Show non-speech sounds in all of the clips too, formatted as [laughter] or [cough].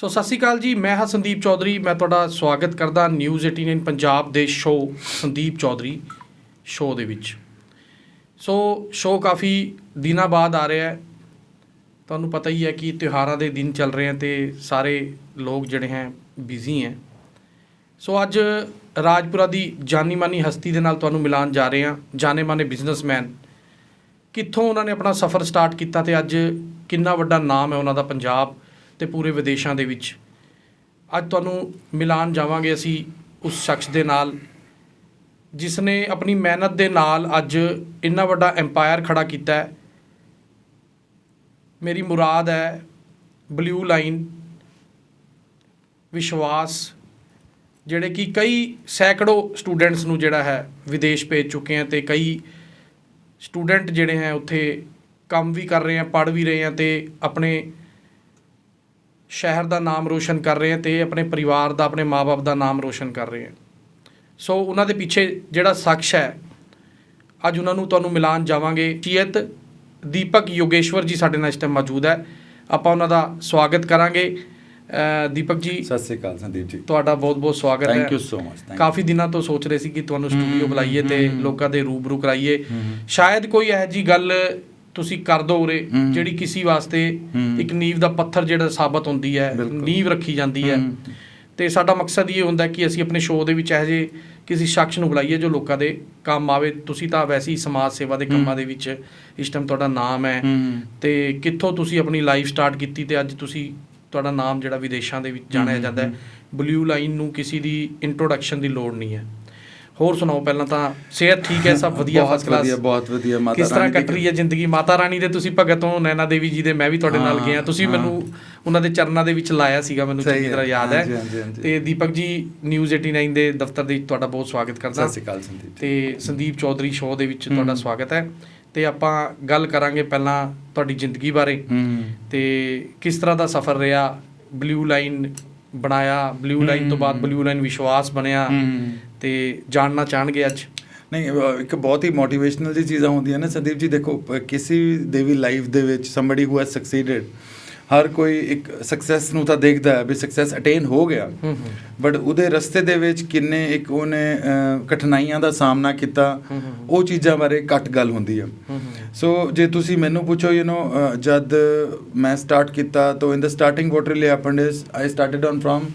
ਸੋ ਸਤਿ ਸ਼੍ਰੀ ਅਕਾਲ ਜੀ, ਮੈਂ ਹਾਂ ਸੰਦੀਪ ਚੌਧਰੀ, ਮੈਂ ਤੁਹਾਡਾ ਸਵਾਗਤ ਕਰਦਾ ਨਿਊਜ਼ 18 ਪੰਜਾਬ ਦੇ ਸ਼ੋਅ ਸੰਦੀਪ ਚੌਧਰੀ ਸ਼ੋਅ ਦੇ ਵਿੱਚ। ਸੋ ਸ਼ੋਅ ਕਾਫੀ ਦਿਨਾਂ ਬਾਅਦ ਆ ਰਿਹਾ ਹੈ। ਤੁਹਾਨੂੰ ਪਤਾ ਹੀ ਹੈ ਕਿ ਤਿਉਹਾਰਾਂ ਦੇ ਦਿਨ ਚੱਲ ਰਹੇ ਹਨ ਤੇ ਸਾਰੇ ਲੋਕ ਜਿਹੜੇ ਹੈ ਬਿਜ਼ੀ ਹੈ। ਸੋ ਅੱਜ ਰਾਜਪੁਰਾ ਦੀ ਜਾਨੀ ਮਾਨੀ ਹਸਤੀ ਦੇ ਨਾਲ ਤੁਹਾਨੂੰ ਮਿਲਾਨ ਜਾ ਰਹੇ ਹਾਂ। ਜਾਣੇ ਮਾਨੇ ਬਿਜ਼ਨਸਮੈਨ ਕਿੱਥੋਂ ਉਹਨਾਂ ਨੇ ਆਪਣਾ ਸਫ਼ਰ ਸਟਾਰਟ ਕੀਤਾ ਤੇ ਅੱਜ ਕਿੰਨਾ ਵੱਡਾ ਨਾਮ ਹੈ ਉਹਨਾਂ ਦਾ ਪੰਜਾਬ ਤੇ ਪੂਰੇ ਵਿਦੇਸ਼ਾਂ ਦੇ ਵਿੱਚ। ਅੱਜ ਤੁਹਾਨੂੰ ਮਿਲਾਨ ਜਾਵਾਂਗੇ ਅਸੀਂ ਉਸ ਸ਼ਖਸ ਦੇ ਨਾਲ ਜਿਸ ਨੇ ਆਪਣੀ ਮਿਹਨਤ ਦੇ ਨਾਲ ਅੱਜ ਇੰਨਾ ਵੱਡਾ ਐਮਪਾਇਰ ਖੜਾ ਕੀਤਾ ਹੈ। ਮੇਰੀ ਮੁਰਾਦ ਹੈ ਬਲੂ ਲਾਈਨ ਵਿਸ਼ਵਾਸ, ਜਿਹੜੇ ਕਿ ਕਈ ਸੈਂਕੜੋ ਸਟੂਡੈਂਟਸ ਨੂੰ ਜਿਹੜਾ ਹੈ ਵਿਦੇਸ਼ ਭੇਜ ਚੁੱਕੇ ਹਨ ਤੇ ਕਈ ਸਟੂਡੈਂਟ ਜਿਹੜੇ ਹੈ ਉੱਥੇ ਕੰਮ ਵੀ ਕਰ ਰਹੇ ਆ ਪੜ੍ਹ ਵੀ ਰਹੇ ਆ ਤੇ ਆਪਣੇ ਸ਼ਹਿਰ ਦਾ ਨਾਮ ਰੋਸ਼ਨ ਕਰ ਰਹੇ ਆ ਤੇ ਆਪਣੇ ਪਰਿਵਾਰ ਦਾ ਆਪਣੇ ਮਾਪੇ ਦਾ ਨਾਮ ਰੋਸ਼ਨ ਕਰ ਰਹੇ ਆ। ਸੋ ਉਹਨਾਂ ਦੇ ਪਿੱਛੇ ਜਿਹੜਾ ਸ਼ਖਸ ਹੈ ਅੱਜ ਉਹਨਾਂ ਨੂੰ ਤੁਹਾਨੂੰ ਮਿਲਾਨ ਜਾਵਾਂਗੇ। ਚੀਅਤ ਦੀਪਕ ਯੋਗੇਸ਼ਵਰ ਜੀ ਸਾਡੇ ਨਾਲ ਇਸ ਟਾਈਮ ਮੌਜੂਦ ਹੈ। ਆਪਾਂ ਉਹਨਾਂ ਦਾ ਸਵਾਗਤ ਕਰਾਂਗੇ। ਦੀਪਕ ਜੀ ਸਤਿ ਸ੍ਰੀ ਅਕਾਲ ਸੰਦੀਪ ਜੀ। ਤੁਹਾਡਾ ਬਹੁਤ-ਬਹੁਤ ਸਵਾਗਤ ਹੈ। ਥੈਂਕ ਯੂ ਸੋ ਮਚ ਕਾਫੀ ਦਿਨਾਂ ਤੋਂ ਸੋਚ ਰਹੇ ਸੀ ਕਿ ਤੁਹਾਨੂੰ ਸਟੂਡੀਓ ਬੁਲਾਈਏ ਤੇ ਲੋਕਾਂ ਦੇ ਰੂਬਰੂ ਕਰਾਈਏ। ਸ਼ਾਇਦ ਕੋਈ ਇਹੋ ਜੀ ਗੱਲ ਤੁਸੀਂ ਕਰ ਦੋ ਉਰੇ। ਜਿਹੜੀ ਕਿਸੇ ਵਾਸਤੇ। ਇੱਕ ਨੀਂਵ ਦਾ ਪੱਥਰ ਜਿਹੜਾ ਸਾਬਤ ਹੁੰਦੀ ਹੈ। ਨੀਂਵ ਰੱਖੀ ਜਾਂਦੀ ਹੈ। ਤੇ ਸਾਡਾ ਮਕਸਦ ਇਹ ਹੁੰਦਾ ਕਿ ਅਸੀਂ ਆਪਣੇ ਸ਼ੋਅ ਦੇ ਵਿੱਚ ਇਹੋ ਜਿਹੇ ਕਿਸੇ ਸ਼ਖਸ ਨੂੰ ਬੁਲਾਈਏ ਜੋ ਲੋਕਾਂ ਦੇ ਕੰਮ ਆਵੇ ਤੁਸੀਂ ਤਾਂ ਵੈਸੇ ਹੀ ਸਮਾਜ ਸੇਵਾ ਦੇ ਕੰਮਾਂ ਦੇ ਵਿੱਚ ਇਸ ਟਾਈਮ ਤੁਹਾਡਾ ਨਾਮ ਹੈ। ਤੇ ਕਿੱਥੋਂ ਤੁਸੀਂ ਆਪਣੀ ਲਾਈਫ ਸਟਾਰਟ ਕੀਤੀ ਤੇ ਅੱਜ ਤੁਸੀਂ ਤੁਹਾਡਾ ਨਾਮ ਜਿਹੜਾ ਵਿਦੇਸ਼ਾਂ ਦੇ ਵਿੱਚ ਜਾਣਿਆ ਜਾਂਦਾ ਹੈ ਬਲੂ ਲਾਈਨ ਨੂੰ ਕਿਸੇ ਦੀ ਇੰਟਰੋਡਕਸ਼ਨ ਦੀ ਲੋੜ ਨਹੀਂ ਹੈ ਹੋਰ ਸੁਣਾਓ ਪਹਿਲਾਂ ਤਾਂ ਸਿਹਤ ਠੀਕ ਹੈ ਸਭ ਵਧੀਆ ਫਸਟ ਕਲਾਸ ਵਧੀਆ ਬਹੁਤ ਵਧੀਆ ਮਾਤਾ ਕਿਸ ਤਰ੍ਹਾਂ ਰਾਣੀ ਕੱਟ ਰਹੀ ਹੈ ਜ਼ਿੰਦਗੀ? ਮਾਤਾ ਰਾਣੀ ਦੇ ਤੁਸੀਂ ਭਗਤ ਹੋ ਨੈਣਾ ਦੇਵੀ ਜੀ ਦੇ ਮੈਂ ਵੀ ਤੁਹਾਡੇ ਨਾਲ ਗਿਆ। ਤੁਸੀਂ। ਮੈਨੂੰ ਉਹਨਾਂ ਦੇ ਚਰਨਾਂ ਦੇ ਵਿੱਚ ਲਾਇਆ ਸੀਗਾ ਮੈਨੂੰ ਚੰਗੀ ਤਰ੍ਹਾਂ ਯਾਦ ਹੈ। ਤੇ ਦੀਪਕ ਜੀ ਨਿਊਜ਼ 89 ਦੇ ਦਫ਼ਤਰ ਦੇ ਤੁਹਾਡਾ ਬਹੁਤ ਸਵਾਗਤ ਕਰਦਾ। ਸਤਿ ਸ੍ਰੀ ਅਕਾਲ ਸੰਦੀਪ ਤੇ ਸੰਦੀਪ ਚੌਧਰੀ ਸ਼ੋਅ ਦੇ ਵਿੱਚ। ਤੁਹਾਡਾ ਸਵਾਗਤ ਹੈ। ਤੇ ਆਪਾਂ ਗੱਲ ਕਰਾਂਗੇ ਪਹਿਲਾਂ ਤੁਹਾਡੀ ਜ਼ਿੰਦਗੀ ਬਾਰੇ। ਤੇ ਕਿਸ ਤਰ੍ਹਾਂ ਦਾ ਸਫ਼ਰ ਰਿਹਾ? ਬਲੂ ਲਾਈਨ ਬਣਾਇਆ ਬਲੂ ਲਾਈਨ ਤੋਂ ਬਾਅਦ। ਬਲੂ ਲਾਈਨ ਵਿਸ਼ਵਾਸ ਬਣਿਆ। ਤੇ ਜਾਣਨਾ ਚਾਹਣਗੇ ਅੱਜ ਨਹੀਂ ਇੱਕ ਬਹੁਤ ਹੀ ਮੋਟੀਵੇਸ਼ਨਲ ਜੀ ਚੀਜ਼ਾਂ ਹੁੰਦੀਆਂ ਨੇ ਸੰਦੀਪ ਜੀ ਦੇਖੋ ਕਿਸੇ ਵੀ ਲਾਈਫ ਦੇ ਵਿੱਚ ਸਮਬਡੀ ਹੂ ਹੈਜ਼ ਸਕਸੀਡਡ ਹਰ ਕੋਈ ਇੱਕ ਸਕਸੈਸ ਨੂੰ ਤਾਂ ਦੇਖਦਾ ਹੈ ਵੀ ਸਕਸੈਸ ਅਟੇਨ ਹੋ ਗਿਆ। ਬਟ ਉਹਦੇ ਰਸਤੇ ਦੇ ਵਿੱਚ ਕਿੰਨੇ ਇੱਕ ਉਹਨੇ ਕਠਿਨਾਈਆਂ ਦਾ ਸਾਹਮਣਾ ਕੀਤਾ। ਉਹ ਚੀਜ਼ਾਂ ਬਾਰੇ ਘੱਟ ਗੱਲ ਹੁੰਦੀ ਹੈ ਸੋ ਜੇ ਤੁਸੀਂ ਮੈਨੂੰ ਪੁੱਛੋ ਯੂ نو ਜਦ ਮੈਂ ਸਟਾਰਟ ਕੀਤਾ ਤਾਂ in the starting what really happened is I started on from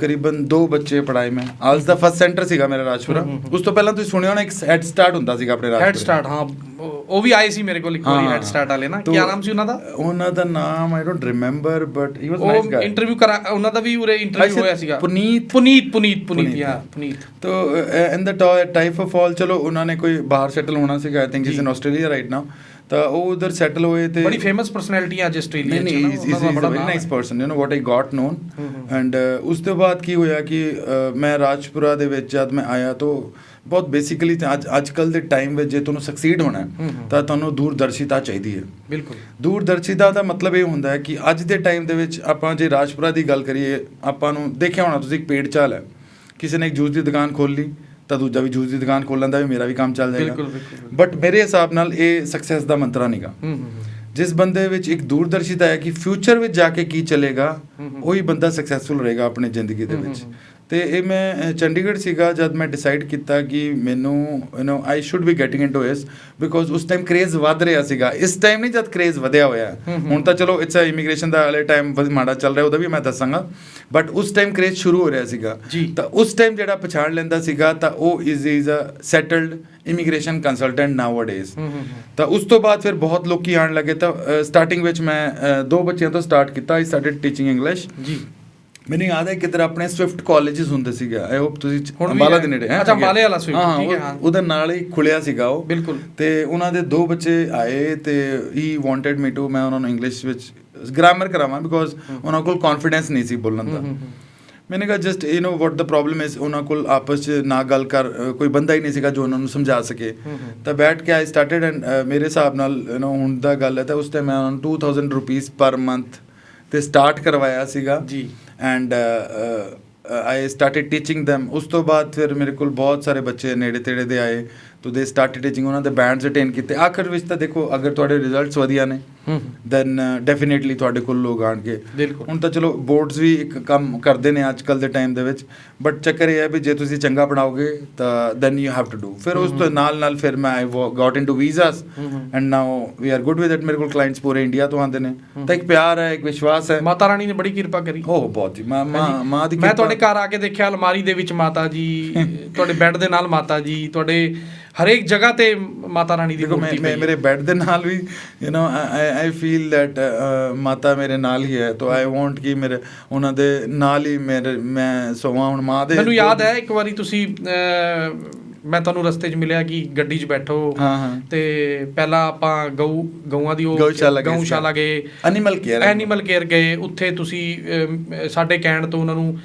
ਕਰੀਬਨ ਦੋ ਬੱਚੇ ਪੜਾਏ ਮੈਂ। ਆਲਸ ਦਾ ਫਸਟ ਸੈਂਟਰ ਸੀਗਾ ਮੇਰਾ ਰਾਜਪੁਰਾ। ਉਸ ਤੋਂ ਪਹਿਲਾਂ ਤੁਸੀਂ ਸੁਣਿਆ ਹੋਣਾ ਇੱਕ ਹੈਡ ਸਟਾਰਟ ਹੁੰਦਾ ਸੀਗਾ ਆਪਣੇ ਰਾਜਪੁਰਾ। ਹੈਡ ਸਟਾਰਟ ਹਾਂ। ਉਹ ਉਹ ਵੀ ਆਏ ਸੀ ਮੇਰੇ ਕੋਲ ਇੱਕ ਵਾਰੀ। ਹੈਡ ਸਟਾਰਟ ਵਾਲੇ ਨਾ। ਕੀ ਨਾਮ ਸੀ ਉਹਨਾਂ ਦਾ? ਉਹਨਾਂ ਦਾ ਨਾਮ I don't remember but he was nice ਉਹ ਗਾਇ ਇੰਟਰਵਿਊ ਕਰਾ ਉਹਨਾਂ ਦਾ ਵੀ ਉਰੇ ਇੰਟਰਵਿਊ ਹੋਇਆ ਸੀਗਾ। ਪੁਨੀਤ। ਪੁਨੀਤ ਪੁਨੀਤ ਪੁਨੀਤ ਯਾ। ਪੁਨੀਤ। ਤੋ in the type of fall ਚਲੋ ਉਹਨਾਂ ਨੇ ਕੋਈ ਬਾਹਰ ਸੈਟਲ ਹੋਣਾ ਸੀਗਾ ਆਈ ਥਿੰਕ ਇਸ ਜੀ। ਇਨ ਆਸਟ੍ਰੇਲੀਆ ਰਾਈਟ ਨਾਓ ਤਾਂ ਉਹ ਉਧਰ ਸੈਟਲ ਹੋਏ ਤੇ ਬੜੀ ਫੇਮਸ ਪਰਸਨੈਲਿਟੀ ਅੱਜ ਆਸਟ੍ਰੇਲੀਆ ਚ ਨਹੀਂ ਨਾ, ਇਸ ਇਸ ਬੜਾ nice. Person you know what I got known. And ਉਸ ਤੋਂ ਬਾਅਦ ਕੀ ਹੋਇਆ ਕਿ ਮੈਂ ਰਾਜਪੁਰਾ ਦੇ ਵਿੱਚ ਜਦ ਮੈਂ ਆਇਆ ਤਾਂ ਬਹੁਤ ਬੇਸਿਕਲੀ ਅੱਜ ਅੱਜ ਕੱਲ ਦੇ ਟਾਈਮ ਵਿੱਚ ਜੇ ਤੁਹਾਨੂੰ ਸਕਸੀਡ ਹੋਣਾ ਹੈ। ਤਾਂ ਤੁਹਾਨੂੰ ਦੂਰਦਰਸ਼ਿਤਾ ਚਾਹੀਦੀ ਹੈ ਬਿਲਕੁਲ ਦੂਰਦਰਸ਼ਿਤਾ ਦਾ ਮਤਲਬ ਇਹ ਹੁੰਦਾ ਹੈ ਕਿ ਅੱਜ ਦੇ ਟਾਈਮ ਦੇ ਵਿੱਚ ਆਪਾਂ ਜੇ ਰਾਜਪੁਰਾ ਦੀ ਗੱਲ ਕਰੀਏ ਆਪਾਂ ਨੂੰ ਦੇਖਿਆ ਹੋਣਾ ਤੁਸੀਂ ਇੱਕ ਪੇੜ ਚਾਲ ਹੈ ਕਿਸੇ ਨੇ ਇੱਕ ਜੂਸ ਦੀ ਦੁਕਾਨ ਖੋਲ ਲਈ ਤਾਂ ਦੂਜਾ ਵੀ ਜੂਸ ਦੀ ਦੁਕਾਨ ਖੋਲਣ ਦਾ ਵੀ ਮੇਰਾ ਵੀ ਕੰਮ ਚੱਲ ਜਾਏਗਾ ਬਿਲਕੁਲ, ਬਿਲਕੁਲ। ਬਟ ਮੇਰੇ ਹਿਸਾਬ ਨਾਲ ਇਹ ਸਕਸੈਸ ਦਾ ਮੰਤਰਾ ਨਹੀਂਗਾ। ਜਿਸ ਬੰਦੇ ਵਿੱਚ ਇੱਕ ਦੂਰਦਰਸ਼ਿਤਾ ਹੈ ਕਿ ਫਿਊਚਰ ਵਿੱਚ ਜਾ ਕੇ ਕੀ ਚੱਲੇਗਾ। ਉਹੀ ਬੰਦਾ ਸਕਸੈਸਫੁਲ ਰਹੇਗਾ ਆਪਣੀ ਜ਼ਿੰਦਗੀ ਦੇ ਵਿੱਚ। ਤੇ ਇਹ ਮੈਂ ਚੰਡੀਗੜ੍ਹ ਸੀਗਾ ਜਦ ਮੈਂ ਡਿਸਾਈਡ ਕੀਤਾ ਕਿ ਮੈਨੂੰ you know I should be getting into ਇਸ ਬਿਕੋਜ਼ ਉਸ ਟਾਈਮ ਕ੍ਰੇਜ਼ ਵੱਧ ਰਿਹਾ ਸੀਗਾ। ਇਸ ਟਾਈਮ ਨਹੀਂ ਜਦ ਕ੍ਰੇਜ਼ ਵਧਿਆ ਹੋਇਆ। ਹੁਣ ਤਾਂ ਚਲੋ ਇਟਸ ਅ ਇਮੀਗ੍ਰੇਸ਼ਨ ਦਾ ਵਾਲੇ ਟਾਈਮ ਮਾੜਾ ਚੱਲ ਰਿਹਾ ਉਹਦਾ ਵੀ ਮੈਂ ਦੱਸਾਂਗਾ। ਬਟ ਉਸ ਟਾਈਮ ਕ੍ਰੇਜ਼ ਸ਼ੁਰੂ ਹੋ ਰਿਹਾ ਸੀਗਾ। ਤਾਂ ਉਸ ਟਾਈਮ ਜਿਹੜਾ ਪਛਾਣ ਲੈਂਦਾ ਸੀਗਾ ਤਾਂ ਉਹ is is a settled immigration consultant nowadays. ਤਾਂ ਉਸ ਤੋਂ ਬਾਅਦ ਫਿਰ ਬਹੁਤ ਲੋਕੀ ਆਣ ਲੱਗੇ ਤਾਂ ਸਟਾਰਟਿੰਗ ਵਿੱਚ ਮੈਂ ਦੋ ਬੱਚਿਆਂ ਤੋਂ ਸਟਾਰਟ ਕੀਤਾ ਆਈ ਸਟਾਰਟਡ ਟੀਚਿੰਗ ਇੰਗਲਿਸ਼ ਜੀ। ਮੈਨੂੰ ਯਾਦ ਹੈ ਕਿਧਰ ਆਪਣੇ ਸਵਿਫਟ ਕਾਲਜਸ ਹੁੰਦੇ ਸੀਗੇ ਆਈ ਹੋਪ ਤੁਸੀਂ ਹੁਣ ਵੀ ਅੰਬਾਲਾ ਹੈ। ਦੇ ਨੇੜੇ ਹੈ ਅੱਛਾ, ਅੰਬਾਲੇ ਵਾਲਾ Swift, ਹਾਂ, ਠੀਕ ਹੈ, ਉਹ- ਹਾਂ। ਉਹਦੇ ਨਾਲ ਹੀ ਖੁੱਲਿਆ ਸੀਗਾ ਉਹ ਬਿਲਕੁਲ। ਤੇ ਉਹਨਾਂ ਦੇ ਦੋ ਬੱਚੇ ਆਏ ਤੇ ਹੀ ਵਾਂਟਡ ਮੀ ਟੂ ਮੈਂ ਉਹਨਾਂ ਨੂੰ ਇੰਗਲਿਸ਼ ਵਿੱਚ ਗ੍ਰਾਮਰ ਕਰਾਵਾਂ ਬਿਕੋਜ਼ ਉਹਨਾਂ ਕੋਲ ਕੌਨਫੀਡੈਂਸ ਨਹੀਂ ਸੀ ਬੋਲਣ ਦਾ ਹੂੰ, ਹੂੰ, ਹੂੰ। ਮੈਨੇ ਕਿਹਾ just you know what the problem is ਉਹਨਾਂ ਕੋਲ ਆਪਸ ਚ ਨਾ ਗੱਲ ਕਰ ਅ, ਕੋਈ ਬੰਦਾ ਹੀ ਨਹੀਂ ਸੀਗਾ ਜੋ ਉਹਨਾਂ ਨੂੰ ਸਮਝਾ ਸਕੇ ਹੂੰ, ਹੂੰ। ਤਾਂ ਬੈਠ ਕੇ ਆਈ ਸਟਾਰਟਡ ਐਂਡ ਮੇਰੇ ਹਿਸਾਬ ਨਾਲ ਯੂ نو ਹੁਣ ਦਾ ਗੱਲ ਹੈ ਤਾਂ ਉਸ ਟਾਈਮ ਮੈਂ ਉਹਨਾਂ ਨੂੰ 2000 ਰੁਪੀਸ ਪਰ ਮੰਥ ਤੇ ਸਟਾਰਟ ਕਰਵਾਇਆ ਸੀਗਾ ਜੀ। And I started teaching them. ਉਸ ਤੋਂ ਬਾਅਦ ਫਿਰ ਮੇਰੇ ਕੋਲ ਬਹੁਤ ਸਾਰੇ ਬੱਚੇ ਨੇੜੇ ਤੇੜੇ ਦੇ ਆਏ ਤੋ ਦੇ ਸਟਾਰਟਡ ਟੀਚਿੰਗ ਉਹਨਾਂ ਦੇ ਬੈਂਡਸ ਅਟੇਨ ਕੀਤੇ। ਆਖਰ ਵਿੱਚ ਤਾਂ ਦੇਖੋ ਅਗਰ ਤੁਹਾਡੇ ਰਿਜ਼ਲਟਸ ਵਧੀਆ ਨੇ ਦੈਨ ਡੈਫੀਨਿਟਲੀ ਤੁਹਾਡੇ ਕੋਲ ਲੋਕ ਆਣਗੇ। ਹੁਣ ਤਾਂ ਚਲੋ ਬੋਰਡਸ ਵੀ ਇੱਕ ਕੰਮ ਕਰਦੇ ਨੇ ਅੱਜ ਕੱਲ ਦੇ ਟਾਈਮ ਦੇ ਵਿੱਚ ਬਟ ਚੱਕਰ ਇਹ ਹੈ ਵੀ ਜੇ ਤੁਸੀਂ ਚੰਗਾ ਪੜਾਓਗੇ ਤਾਂ then you have to do ਫਿਰ ਉਸ ਤੋਂ ਨਾਲ ਨਾਲ ਫਿਰ ਮੈਂ I got into visas and now we are good with it ਮੇਰੇ ਕੋਲ ਕਲਾਇੰਟਸ ਪੂਰੇ ਇੰਡੀਆ ਤੋਂ ਆਉਂਦੇ ਨੇ। ਤਾਂ ਇੱਕ ਪਿਆਰ ਹੈ ਇੱਕ ਵਿਸ਼ਵਾਸ ਹੈ। ਮਾਤਾ ਰਾਣੀ ਨੇ ਬੜੀ ਕਿਰਪਾ ਕਰੀ। ਹੋ ਬਹੁਤ ਜੀ। ਮਾਂ ਮਾਂ ਦੀ ਮੈਂ ਤੁਹਾਡੇ ਘਰ ਆ ਕੇ ਦੇਖਿਆ ਅਲਮਾਰੀ ਦੇ ਵਿੱਚ ਮਾਤਾ ਜੀ [laughs] ਤੁਹਾਡੇ ਬੈੱਡ ਦੇ ਨਾਲ ਮਾਤਾ ਜੀ ਤੁਹਾਡੇ ਹਰੇਕ ਜਗ੍ਹਾ ਤੇ ਮਾਤਾ ਰਾਣੀ ਦੀ ਮੂਰਤੀ ਮੈਂ- ਪਈ ਹੈ। ਮੇਰੇ ਬੈੱਡ ਦੇ ਨਾਲ ਵੀ you know I I feel that Mata ਮੇਰੇ ਨਾਲ ਹੀ ਹੈ ਤਾਂ ਆਈ ਵਾਂਟ ਕਿ ਮੇਰੇ ਉਹਨਾਂ ਦੇ ਨਾਲ ਹੀ ਮੇਰੇ ਮੈਂ ਸੋਵਾਂ ਹੁਣ ਮਾਂ ਦੇ ਮੈਨੂੰ ਯਾਦ ਹੈ ਇੱਕ ਵਾਰੀ ਤੁਸੀਂ ਮੈਂ ਤੁਹਾਨੂੰ ਰਸਤੇ 'ਚ ਮਿਲਿਆ ਕਿ ਗੱਡੀ 'ਚ ਬੈਠੋ। ਹਾਂ ਹਾਂ। ਤੇ ਪਹਿਲਾਂ ਆਪਾਂ ਗਊ ਗਊਆਂ ਦੀ ਉਹ ਗਊਸ਼ਾਲਾ ਗਏ ਐਨੀਮਲ ਕੇਅਰ ਐਨੀਮਲ ਕੇਅਰ ਗਏ। ਉੱਥੇ ਤੁਸੀਂ ਸਾਡੇ ਕਹਿਣ ਤੋਂ ਉਹਨਾਂ ਨੂੰ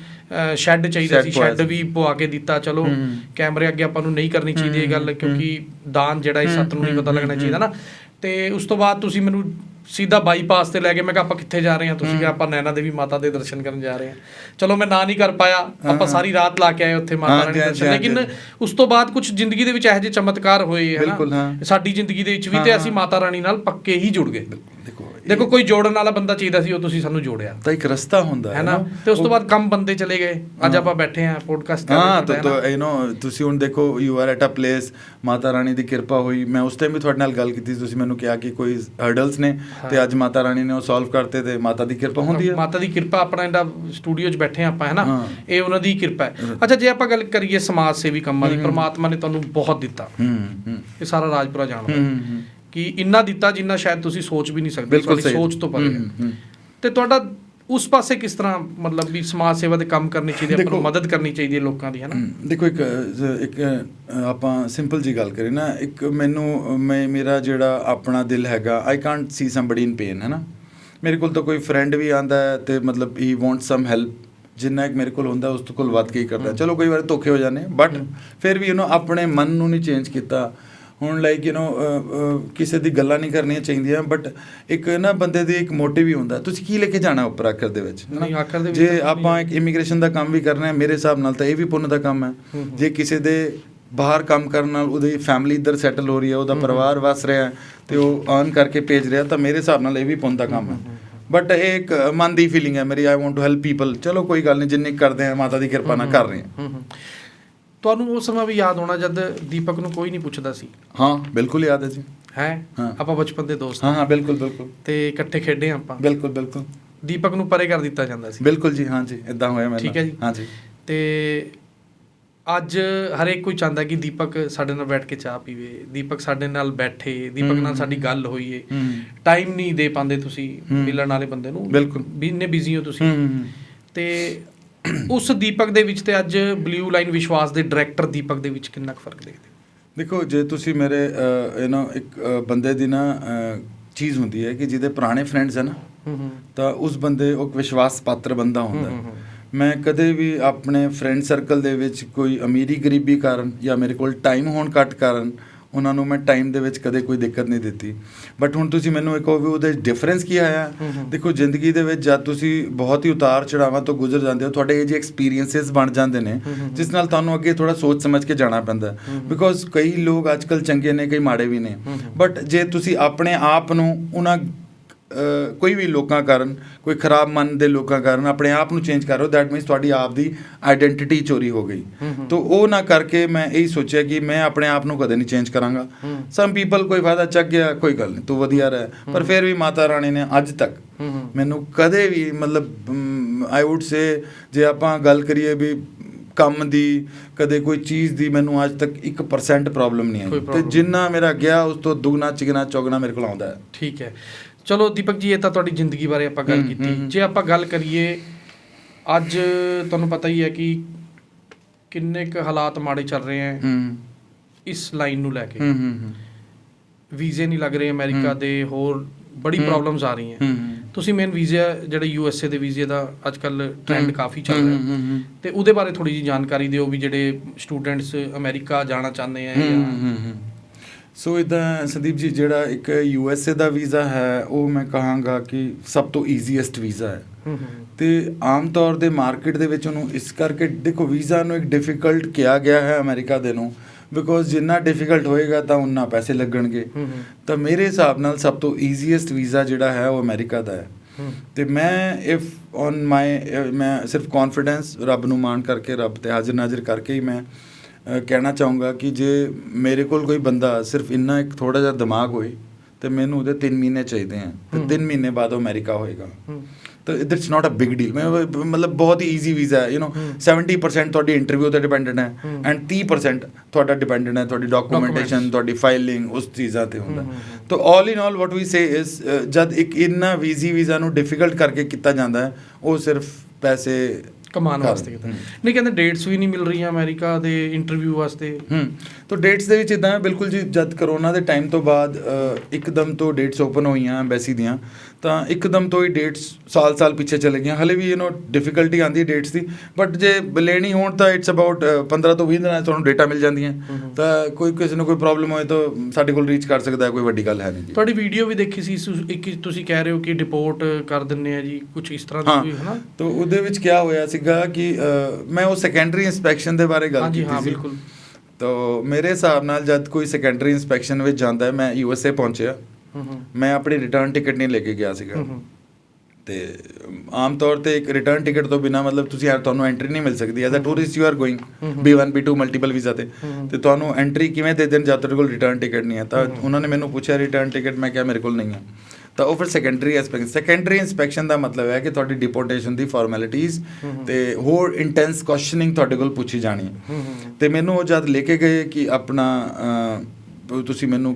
ਸ਼ੈੱਡ ਚਾਹੀਦਾ ਸੀ। ਸ਼ੈੱਡ। ਵੀ ਪਵਾ ਕੇ ਦਿੱਤਾ। ਚਲੋ। ਕੈਮਰੇ ਅੱਗੇ ਆਪਾਂ ਨੂੰ ਨਹੀਂ ਕਰਨੀ ਚਾਹੀਦੀ ਇਹ ਗੱਲ ਕਿਉਂਕਿ ਦਾਨ ਜਿਹੜਾ ਇਸ ਸੱਤ ਨੂੰ ਨਹੀਂ ਪਤਾ ਲੱਗਣਾ ਚਾਹੀਦਾ ਨਾ। ਤੇ ਉਸ ਤੋਂ ਬਾਅਦ ਤੁਸੀਂ ਮੈਨੂੰ ਸਿੱਧਾ ਬਾਈਪਾਸ ਤੇ ਲੈ ਕੇ ਮੈਂ ਕਿਹਾ ਆਪਾਂ ਕਿੱਥੇ ਜਾ ਰਹੇ ਹਾਂ? ਤੁਸੀਂ ਕਿਹਾ ਆਪਾਂ ਨੈਣਾ ਦੇਵੀ ਮਾਤਾ ਦੇ ਦਰਸ਼ਨ ਕਰਨ ਜਾ ਰਹੇ ਹਾਂ। ਚਲੋ ਮੈਂ ਨਾ ਨਹੀਂ ਕਰ ਪਾਇਆ। ਆਪਾਂ ਸਾਰੀ ਰਾਤ ਲਾ ਕੇ ਆਏ ਉੱਥੇ ਮਾਤਾ ਰਾਣੀ ਦੇ ਦਰਸ਼ਨ। ਲੇਕਿਨ। ਉਸ ਤੋਂ ਬਾਅਦ ਕੁਝ ਜ਼ਿੰਦਗੀ ਦੇ ਵਿੱਚ ਇਹੋ ਜਿਹੇ ਚਮਤਕਾਰ ਹੋਏ ਹੈ ਹਾਂ। ਸਾਡੀ ਜ਼ਿੰਦਗੀ ਦੇ ਵਿੱਚ ਵੀ ਤੇ ਅਸੀਂ ਮਾਤਾ ਰਾਣੀ ਨਾਲ ਪੱਕੇ ਹੀ ਜੁੜ ਗਏ। ਦੇਖੋ ਦੇਖੋ ਕੋਈ ਜੋੜਨ ਵਾਲਾ ਬੰਦਾ ਚਾਹੀਦਾ ਸੀ ਉਹ ਤੁਸੀਂ ਸਾਨੂੰ ਜੋੜਿਆ। ਤਾਂ ਇੱਕ ਰਸਤਾ ਹੁੰਦਾ ਹੈ ਨਾ? ਤੇ ਉਸ ਤੋਂ ਬਾਅਦ ਕੰਮ ਬੰਦੇ ਚਲੇ ਗਏ। ਅੱਜ ਆਪਾਂ ਬੈਠੇ ਆਂ ਪੋਡਕਾਸਟ ਕਰ ਹਾਂ ਤਾਂ ਤਾਂ ਯੂ نو ਤੁਸੀਂ ਹੁਣ ਦੇਖੋ you are at a place Mata Rani ਦੀ ਕਿਰਪਾ ਹੋਈ। ਮੈਂ ਉਸ ਟਾਈਮ ਵੀ ਤੁਹਾਡੇ ਨਾਲ ਗੱਲ ਕੀਤੀ ਤੁਸੀਂ ਮੈਨੂੰ ਕਿਹਾ ਕਿ ਕੋਈ ਹਰਡਲਸ ਨੇ ਤੇ ਅੱਜ ਮਾਤਾ ਰਾਣੀ ਨੇ ਉਹ ਸੋਲਵ ਕਰਤੇ ਤੇ ਮਾਤਾ ਦੀ ਕਿਰਪਾ ਹੁੰਦੀ ਹੈ। ਮਾਤਾ ਦੀ ਕਿਰਪਾ ਆਪਣਾ ਇਹਦਾ ਸਟੂਡੀਓ 'ਚ ਬੈਠੇ ਆਂ ਆਪਾਂ ਹੈ ਨਾ। ਇਹ ਉਹਨਾਂ ਦੀ ਕਿਰਪਾ ਹੈ। ਅੱਛਾ ਜੇ ਆਪਾਂ ਗੱਲ ਕਰੀਏ ਸਮਾਜ ਸੇਵੀ ਕੰਮਾਂ ਦੀ ਪ੍ਰਮਾਤਮਾ ਨੇ ਤੁਹਾਨੂੰ ਬਹੁਤ ਦਿੱਤਾ। ਹੂੰ ਹੂੰ। ਇਹ ਸਾਰਾ ਰਾਜਪੁਰਾ ਜਾਣਦਾ। ਹੂੰ, ਹੂੰ। ਕਿ ਇੰਨਾ ਦਿੱਤਾ ਜਿੰਨਾ ਸ਼ਾਇਦ ਤੁਸੀਂ ਸੋਚ ਵੀ ਨਹੀਂ ਸਕਦੇ ਬਿਲਕੁਲ ਤੁਹਾਡੀ। ਸੋਚ ਤੋਂ ਪਰੇ ਹੈ। ਤੇ ਤੁਹਾਡਾ ਉਸ ਪਾਸੇ ਕਿਸ ਤਰ੍ਹਾਂ ਮਤਲਬ ਵੀ ਸਮਾਜ ਸੇਵਾ ਦੇ ਕੰਮ ਕਰਨੇ ਚਾਹੀਦੇ ਆਪਾਂ ਨੂੰ ਮਦਦ ਕਰਨੀ ਚਾਹੀਦੀ ਹੈ ਲੋਕਾਂ ਦੀ ਹੈ ਨਾ? ਦੇਖੋ ਇੱਕ ਇੱਕ ਆਪਾਂ ਸਿੰਪਲ ਜੀ ਗੱਲ ਕਰੀਏ ਨਾ ਇੱਕ ਮੈਨੂੰ ਮੈਂ ਮੇਰਾ ਜਿਹੜਾ ਆਪਣਾ ਦਿਲ ਹੈਗਾ I can't see somebody in pain ਹੈ ਨਾ? ਮੇਰੇ ਕੋਲ ਤਾਂ ਕੋਈ ਫਰੈਂਡ ਵੀ ਆਂਦਾ ਹੈ ਤੇ ਮਤਲਬ ਹੀ ਵਾਂਟ ਸਮ ਹੈਲਪ ਜਿੰਨਾ ਇੱਕ ਮੇਰੇ ਕੋਲ ਹੁੰਦਾ ਉਸ ਤੋਂ ਕੋਲ ਵੱਧ ਕੇ ਹੀ ਕਰਦਾ ਚਲੋ ਕਈ ਵਾਰ ਧੋਖੇ ਹੋ ਜਾਂਦੇ ਬਟ ਫਿਰ ਵੀ ਯੂ نو ਆਪਣੇ ਮਨ ਨੂੰ ਨਹੀਂ ਚੇਂਜ ਕੀਤਾ ਹੁਣ ਲਾਈਕ ਯੂ نو ਕਿਸੇ ਦੀ ਗੱਲਾਂ ਨਹੀਂ ਕਰਨੀਆਂ ਚਾਹੀਦੀਆਂ ਬਟ ਇੱਕ ਨਾ ਬੰਦੇ ਦੀ ਇੱਕ ਮੋਟਿਵ ਹੀ ਹੁੰਦਾ। ਤੁਸੀਂ ਕੀ ਲੈ ਕੇ ਜਾਣਾ ਉੱਪਰ ਆਖਰ ਦੇ ਵਿੱਚ? ਨਹੀਂ, ਆਖਰ ਦੇ ਵਿੱਚ ਜੇ ਆਪਾਂ ਇੱਕ ਇਮੀਗ੍ਰੇਸ਼ਨ ਦਾ ਕੰਮ ਵੀ ਕਰਨਾ ਹੈ ਮੇਰੇ ਹਿਸਾਬ ਨਾਲ ਤਾਂ ਇਹ ਵੀ ਪੁੰਨ ਦਾ ਕੰਮ ਹੈ। ਜੇ ਕਿਸੇ ਦੇ ਬਾਹਰ ਕੰਮ ਕਰਨ ਨਾਲ ਉਹਦੀ ਫੈਮਿਲੀ ਇੱਧਰ ਸੈਟਲ ਹੋ ਰਹੀ ਹੈ ਉਹਦਾ ਪਰਿਵਾਰ ਵਸ ਰਿਹਾ ਹੈ ਤੇ ਉਹ ਅਰਨ ਕਰਕੇ ਭੇਜ ਰਿਹਾ ਤਾਂ ਮੇਰੇ ਹਿਸਾਬ ਨਾਲ ਇਹ ਵੀ ਪੁੰਨ ਦਾ ਕੰਮ ਹੈ। ਬਟ ਇਹ ਇੱਕ ਮਨ ਦੀ ਫੀਲਿੰਗ ਹੈ ਮੇਰੀ I want to help people ਚਲੋ ਕੋਈ ਗੱਲ ਨਹੀਂ ਜਿੰਨੀ ਕਰਦੇ ਆ ਮਾਤਾ ਦੀ ਕਿਰਪਾ ਨਾਲ ਕਰ ਰਹੇ ਹੂੰ। ਤੁਹਾਨੂੰ ਉਹ ਸਮਾਂ ਵੀ ਯਾਦ ਹੋਣਾ ਜਦ ਦੀਪਕ ਨੂੰ ਕੋਈ ਨਹੀਂ ਪੁੱਛਦਾ ਸੀ। ਹਾਂ ਬਿਲਕੁਲ ਯਾਦ ਹੈ ਜੀ। ਹੈ? ਹਾਂ। ਆਪਾਂ ਬਚਪਨ ਦੇ ਦੋਸਤ ਹਾਂ ਹਾਂ। ਬਿਲਕੁਲ ਬਿਲਕੁਲ। ਤੇ ਇਕੱਠੇ ਖੇਡੇ ਆਪਾਂ। ਬਿਲਕੁਲ ਬਿਲਕੁਲ। ਦੀਪਕ ਨੂੰ ਪਰੇ ਕਰ ਦਿੱਤਾ ਜਾਂਦਾ ਸੀ। ਬਿਲਕੁਲ ਜੀ ਹਾਂ ਜੀ ਇਦਾਂ ਹੋਇਆ ਮੈਨੂੰ। ਠੀਕ ਹੈ ਜੀ। ਹਾਂ ਜੀ। ਤੇ ਅੱਜ ਹਰੇਕ ਕੋਈ ਚਾਹੁੰਦਾ ਕਿ ਦੀਪਕ ਸਾਡੇ ਨਾਲ ਬੈਠ ਕੇ ਚਾਹ ਪੀਵੇ ਦੀਪਕ ਸਾਡੇ ਨਾਲ ਬੈਠੇ ਦੀਪਕ ਨਾਲ। ਸਾਡੀ ਗੱਲ ਹੋਈਏ। ਹੂੰ। ਟਾਈਮ ਨਹੀਂ ਦੇ ਪਾਉਂਦੇ ਤੁਸੀਂ। ਮਿਲਣ ਵਾਲੇ ਬੰਦੇ ਨੂੰ। ਬਿਲਕੁਲ। ਵੀ ਇੰਨੇ ਬਿਜ਼ੀ ਹੋ ਤੁਸੀਂ। ਹੂੰ। ਤੇ ਉਸ ਦੀਪਕ ਦੇ ਵਿੱਚ ਤੇ ਅੱਜ ਬਲੂ ਲਾਈਨ ਵਿਸ਼ਵਾਸ ਦੇ ਡਾਇਰੈਕਟਰ ਦੀਪਕ ਦੇ ਵਿੱਚ ਕਿੰਨਾ ਕੁ ਫ਼ਰਕ ਦੇਖਦੇ? ਦੇਖੋ ਜੇ ਤੁਸੀਂ ਮੇਰੇ ਯੂ نو ਇੱਕ ਬੰਦੇ ਦੀ ਨਾ ਚੀਜ਼ ਹੁੰਦੀ ਹੈ ਕਿ ਜਿਹਦੇ ਪੁਰਾਣੇ ਫਰੈਂਡਸ ਹਨ ਤਾਂ ਉਸ ਬੰਦੇ ਉਹ ਵਿਸ਼ਵਾਸ ਪਾਤਰ ਬੰਦਾ ਹੁੰਦਾ। ਹੂੰ, ਮੈਂ ਕਦੇ ਵੀ ਆਪਣੇ ਫਰੈਂਡ ਸਰਕਲ ਦੇ ਵਿੱਚ ਕੋਈ ਅਮੀਰੀ ਗਰੀਬੀ ਕਾਰਨ ਜਾਂ ਮੇਰੇ ਕੋਲ ਟਾਈਮ ਹੋਣ ਘੱਟ ਕਾਰਨ ਉਹਨਾਂ ਨੂੰ ਮੈਂ ਟਾਈਮ ਦੇ ਵਿੱਚ ਕਦੇ ਕੋਈ ਦਿੱਕਤ ਨਹੀਂ ਦਿੱਤੀ ਬਟ ਹੁਣ ਤੁਸੀਂ ਮੈਨੂੰ ਇਹ ਕਹੋ ਵੀ ਉਹਦੇ ਡਿਫਰੈਂਸ ਕੀ ਆਇਆ। ਦੇਖੋ ਜ਼ਿੰਦਗੀ ਦੇ ਵਿੱਚ ਜਦ ਤੁਸੀਂ ਬਹੁਤ ਹੀ ਉਤਾਰ ਚੜਾਵਾਂ ਤੋਂ ਗੁਜ਼ਰ ਜਾਂਦੇ ਹੋ ਤੁਹਾਡੇ ਇਹ ਜਿਹੇ ਐਕਸਪੀਰੀਐਂਸਸ ਬਣ ਜਾਂਦੇ ਨੇ। ਜਿਸ ਨਾਲ ਤੁਹਾਨੂੰ ਅੱਗੇ ਥੋੜਾ ਸੋਚ ਸਮਝ ਕੇ ਜਾਣਾ ਪੈਂਦਾ। ਬਿਕੋਜ਼ ਕਈ ਲੋਕ ਅੱਜਕੱਲ ਚੰਗੇ ਨੇ ਕਈ ਮਾੜੇ ਵੀ ਨੇ। ਬਟ ਜੇ ਤੁਸੀਂ ਆਪਣੇ ਆਪ ਨੂੰ ਉਹਨਾਂ ਕੋਈ ਵੀ ਲੋਕਾਂ ਕਾਰਨ ਕੋਈ ਖਰਾਬ ਮਨ ਦੇ ਲੋਕਾਂ ਕਾਰਨ ਆਪਣੇ ਆਪ ਨੂੰ ਚੇਂਜ ਕਰ ਦੈਟ ਮੀਨਸ ਤੁਹਾਡੀ ਆਪ ਦੀ ਆਇਡੈਂਟੀਟੀ ਚੋਰੀ ਹੋ ਗਈ। ਤਾਂ ਉਹ ਨਾ ਕਰਕੇ ਮੈਂ ਇਹੀ ਸੋਚਿਆ ਕਿ ਮੈਂ ਆਪਣੇ ਆਪ ਨੂੰ ਕਦੇ ਨਹੀਂ ਚੇਂਜ ਕਰਾਂਗਾ। ਸਮ ਪੀਪਲ ਕੋਈ ਫਾਇਦਾ ਚੱਕ ਗਿਆ ਕੋਈ ਗੱਲ ਨਹੀਂ ਤੂੰ ਵਧੀਆ ਰਹਿ। ਪਰ ਫਿਰ ਵੀ ਮਾਤਾ ਰਾਣੀ ਨੇ ਅੱਜ ਤੱਕ ਮੈਨੂੰ ਕਦੇ ਵੀ ਮਤਲਬ ਆਈ ਊਡ ਸੇ ਜੇ ਆਪਾਂ ਗੱਲ ਕਰੀਏ ਵੀ ਕੰਮ ਦੀ ਕਦੇ ਕੋਈ ਚੀਜ਼ ਦੀ ਮੈਨੂੰ ਅੱਜ ਤੱਕ 1% ਪ੍ਰੋਬਲਮ ਨਹੀਂ ਆਈ। ਤੇ ਜਿੰਨਾ ਮੇਰਾ ਗਿਆ ਉਸ ਤੋਂ ਦੁੱਗਣਾ ਚਿਗਣਾ ਚੌਗਣਾ ਮੇਰੇ ਕੋਲ ਆਉਂਦਾ ਹੈ। ਠੀਕ ਹੈ। ਚਲੋ ਦੀਪਕ ਜੀ ਇਹ ਤਾਂ ਤੁਹਾਡੀ ਜ਼ਿੰਦਗੀ ਬਾਰੇ ਆਪਾਂ ਗੱਲ ਕੀਤੀ। ਜੇ ਆਪਾਂ ਗੱਲ ਕਰੀਏ ਅੱਜ ਤੁਹਾਨੂੰ ਪਤਾ ਹੀ ਹੈ ਕਿ ਕਿੰਨੇ ਕੁ ਹਾਲਾਤ ਮਾੜੇ ਚੱਲ ਰਹੇ ਹੈ ਇਸ ਲਾਈਨ ਨੂੰ ਲੈ ਕੇ ਵੀਜ਼ੇ ਨਹੀਂ ਲੱਗ ਰਹੇ ਅਮਰੀਕਾ। ਦੇ ਹੋਰ ਬੜੀ। ਪ੍ਰੋਬਲਮਸ ਆ ਰਹੀਆਂ ਤੁਸੀਂ ਮੇਨ ਵੀਜ਼ਾ ਜਿਹੜੇ ਯੂ ਐਸ ਏ ਦੇ ਵੀਜ਼ੇ ਦਾ ਅੱਜ ਕੱਲ ਟ੍ਰੈਂਡ। ਕਾਫੀ ਚੱਲ ਰਿਹਾ। ਤੇ ਉਹਦੇ ਬਾਰੇ ਥੋੜੀ ਜੀ ਜਾਣਕਾਰੀ ਦਿਓ ਵੀ ਜਿਹੜੇ ਸਟੂਡੈਂਟਸ ਅਮਰੀਕਾ ਜਾਣਾ ਚਾਹੁੰਦੇ ਆ ਜਾਂ। ਸੋ ਇਦਾਂ ਸੰਦੀਪ ਜੀ ਜਿਹੜਾ ਇੱਕ ਯੂ ਐਸ ਏ ਦਾ ਵੀਜ਼ਾ ਹੈ ਉਹ ਮੈਂ ਕਹਾਂਗਾ ਕਿ ਸਭ ਤੋਂ ਈਜ਼ੀਐਸਟ ਵੀਜ਼ਾ ਹੈ। ਤੇ ਆਮ ਤੌਰ ਤੇ ਮਾਰਕੀਟ ਦੇ ਵਿੱਚ ਉਹਨੂੰ ਇਸ ਕਰਕੇ ਦੇਖੋ ਵੀਜ਼ਾ ਨੂੰ ਇੱਕ ਡਿਫਿਕਲਟ ਕਿਹਾ ਗਿਆ ਹੈ ਅਮਰੀਕਾ ਦੇ ਨੂੰ ਬਿਕੋਜ਼ ਜਿੰਨਾ ਡਿਫਿਕਲਟ ਹੋਏਗਾ ਤਾਂ ਉਨਾ ਪੈਸੇ ਲੱਗਣਗੇ। ਤਾਂ ਮੇਰੇ ਹਿਸਾਬ ਨਾਲ ਸਭ ਤੋਂ ਈਜ਼ੀਐਸਟ ਵੀਜ਼ਾ ਜਿਹੜਾ ਹੈ ਉਹ ਅਮਰੀਕਾ ਦਾ ਹੈ। ਤੇ ਮੈਂ ਇਫ ਔਨ ਮਾਈ ਮੈਂ ਸਿਰਫ ਕੌਨਫੀਡੈਂਸ ਰੱਬ ਨੂੰ ਮਾਣ ਕਰਕੇ ਰੱਬ ਤੇ ਹਾਜ਼ਰ ਨਾਜ਼ਰ ਕਰਕੇ ਹੀ ਮੈਂ ਕਹਿਣਾ ਚਾਹੂੰਗਾ ਕਿ ਜੇ ਮੇਰੇ ਕੋਲ ਕੋਈ ਬੰਦਾ ਸਿਰਫ ਇੰਨਾ ਇੱਕ ਥੋੜਾ ਜਿਹਾ ਦਿਮਾਗ ਹੋਏ ਤੇ ਮੈਨੂੰ ਉਹਦੇ 3 ਮਹੀਨੇ ਚਾਹੀਦੇ ਆ ਤੇ ਹੂੰ। 3 ਮਹੀਨੇ ਬਾਅਦ ਉਹ ਅਮਰੀਕਾ ਹੋਏਗਾ ਤਾਂ it's not a big deal ਮੈਂ ਮਤਲਬ ਬਹੁਤ ਹੀ ਈਜ਼ੀ ਵੀਜ਼ਾ ਹੈ ਯੂ نو ਹੂੰ। 70% ਤੁਹਾਡੀ ਇੰਟਰਵਿਊ ਤੇ ਡਿਪੈਂਡੈਂਟ ਹੈ। ਐਂਡ 30% ਤੁਹਾਡਾ ਡਿਪੈਂਡੈਂਟ ਹੈ ਤੁਹਾਡੀ ਡਾਕੂਮੈਂਟੇਸ਼ਨ। ਤੁਹਾਡੀ ਫਾਈਲਿੰਗ ਉਸ ਚੀਜ਼ਾਂ ਤੇ ਹੁੰਦਾ। ਤਾਂ ਆਲ ਇਨ ਆਲ ਵਾਟ ਵੀ ਸੇ ਇਸ ਜਦ ਇੱਕ ਇੰਨਾ ਵੀਜ਼ੀ ਵੀਜ਼ਾ ਨੂੰ ਡਿਫਿਕਲਟ ਕਰਕੇ ਕੀਤਾ ਜਾਂਦਾ ਹੈ ਉਹ ਸਿਰਫ ਪੈਸੇ ਕਮਾਉਣ ਵਾਸਤੇ ਕੀਤਾ। ਨਹੀਂ ਕਹਿੰਦੇ ਡੇਟਸ ਵੀ ਨਹੀਂ ਮਿਲ ਰਹੀਆਂ ਅਮਰੀਕਾ ਦੇ ਇੰਟਰਵਿਊ ਵਾਸਤੇ। ਹੂੰ। ਤਾਂ ਡੇਟਸ ਦੇ ਵਿੱਚ ਇਦਾਂ ਹੈ ਬਿਲਕੁਲ ਜੀ ਜਦ ਕਰੋਨਾ ਦੇ ਟਾਈਮ ਤੋਂ ਬਾਅਦ ਇੱਕਦਮ ਤੋਂ ਡੇਟਸ ਓਪਨ ਹੋਈਆਂ ਐਮਬੈਸੀ ਦੀਆਂ ਤਾਂ ਇੱਕਦਮ ਤੋਂ ਹੀ ਡੇਟਸ ਸਾਲ-ਸਾਲ ਪਿੱਛੇ ਚਲੇ ਗਈਆਂ। ਹਲੇ ਵੀ ਯੂ نو ਡਿਫਿਕਲਟੀ ਆਉਂਦੀ ਹੈ ਡੇਟਸ ਦੀ ਬਟ ਜੇ ਲੈਣੀ ਹੋਣ ਤਾਂ ਇਟਸ ਅਬਾਊਟ 15 ਤੋਂ 20 ਦਿਨਾਂ ਤੁਹਾਨੂੰ ਡੇਟਾ ਮਿਲ ਜਾਂਦੀਆਂ। ਤਾਂ ਕੋਈ ਕਿਸੇ ਨੂੰ ਕੋਈ ਪ੍ਰੋਬਲਮ ਹੋਏ ਤਾਂ ਸਾਡੇ ਕੋਲ ਰੀਚ ਕਰ ਸਕਦਾ ਹੈ ਕੋਈ ਵੱਡੀ ਗੱਲ ਹੈ ਨਹੀਂ ਜੀ। ਤੁਹਾਡੀ ਵੀਡੀਓ ਵੀ ਦੇਖੀ ਸੀ ਸੁ- ਇੱਕ ਤੁਸੀਂ ਕਹਿ ਰਹੇ ਹੋ ਕਿ ਡਿਪੋਰਟ ਕਰ ਦਿੰਨੇ ਆ ਜੀ ਕੁਝ ਇਸ ਤਰ੍ਹਾਂ ਦੀ ਹੈ। ਨਾ ਤਾਂ ਉਹਦੇ ਵਿੱਚ ਕੀ ਹੋਇਆ ਸੀਗਾ ਕਿ ਮੈਂ ਉਹ ਸੈਕੰਡਰੀ ਇਨਸਪੈਕਸ਼ਨ ਦੇ ਬਾਰੇ ਗੱਲ ਕੀਤੀ ਹਾਂ ਸੀ। ਬਿਲਕੁਲ। ਤਾਂ ਮੇਰੇ ਹਿਸਾਬ ਨਾਲ ਜਦ ਕੋਈ ਸੈਕੰਡਰੀ ਇਨਸਪੈਕਸ਼ਨ ਵਿੱਚ ਜਾਂਦਾ ਹੈ ਮੈਂ ਯੂ ਐਸ ਏ ਪਹੁੰਚਿਆ। ਹੂੰ ਹੂੰ। ਮੈਂ ਆਪਣੀ ਰਿਟਰਨ ਟਿਕਟ ਨਹੀਂ ਲੈ ਕੇ ਗਿਆ ਸੀਗਾ। ਹੂੰ ਹੂੰ। ਤੇ ਆਮ ਤੌਰ ਤੇ ਇੱਕ ਰਿਟਰਨ ਟਿਕਟ ਤੋਂ ਬਿਨਾ ਮਤਲਬ ਤੁਸੀਂ ਤੁਹਾਨੂੰ ਐਂਟਰੀ ਨਹੀਂ ਮਿਲ ਸਕਦੀ। As a tourist you are going hmm hmm. B1 B2 multiple visa ਤੇ। ਤੇ ਤੁਹਾਨੂੰ ਐਂਟਰੀ ਕਿਵੇਂ ਦੇ ਦੇਣ ਜਦ ਤੁਹਾਡੇ ਕੋਲ ਰਿਟਰਨ ਟਿਕਟ ਨਹੀਂ ਹੈ? ਤਾਂ। ਉਹਨਾਂ ਨੇ ਮੈਨੂੰ ਪੁੱਛਿਆ ਰਿਟਰਨ ਟਿਕਟ ਮੈਂ ਕਿਹਾ ਮੇਰੇ ਕੋਲ ਨਹੀਂ ਹੈ। ਤਾਂ ਉਹ ਫਿਰ ਸੈਕੰਡਰੀ ਐਸਪੈਕਟ ਸੈਕੰਡਰੀ ਇਨਸਪੈਕਸ਼ਨ ਦਾ ਮਤਲਬ ਹੈ ਕਿ ਤੁਹਾਡੀ ਡਿਪੋਰਟੇਸ਼ਨ ਦੀ ਫਾਰਮੈਲਿਟੀਜ਼। ਤੇ ਹੋਰ ਇੰਟੈਂਸ ਕੁਐਸਚਨਿੰਗ ਤੁਹਾਡੇ ਕੋਲ ਪੁੱਛੀ ਜਾਣੀ ਹੈ। ਤੇ ਮੈਨੂੰ ਉਹ ਜਦ ਲੈ ਕੇ ਗਏ ਕਿ ਆਪਣਾ ਤੁਸੀਂ ਮੈਨੂੰ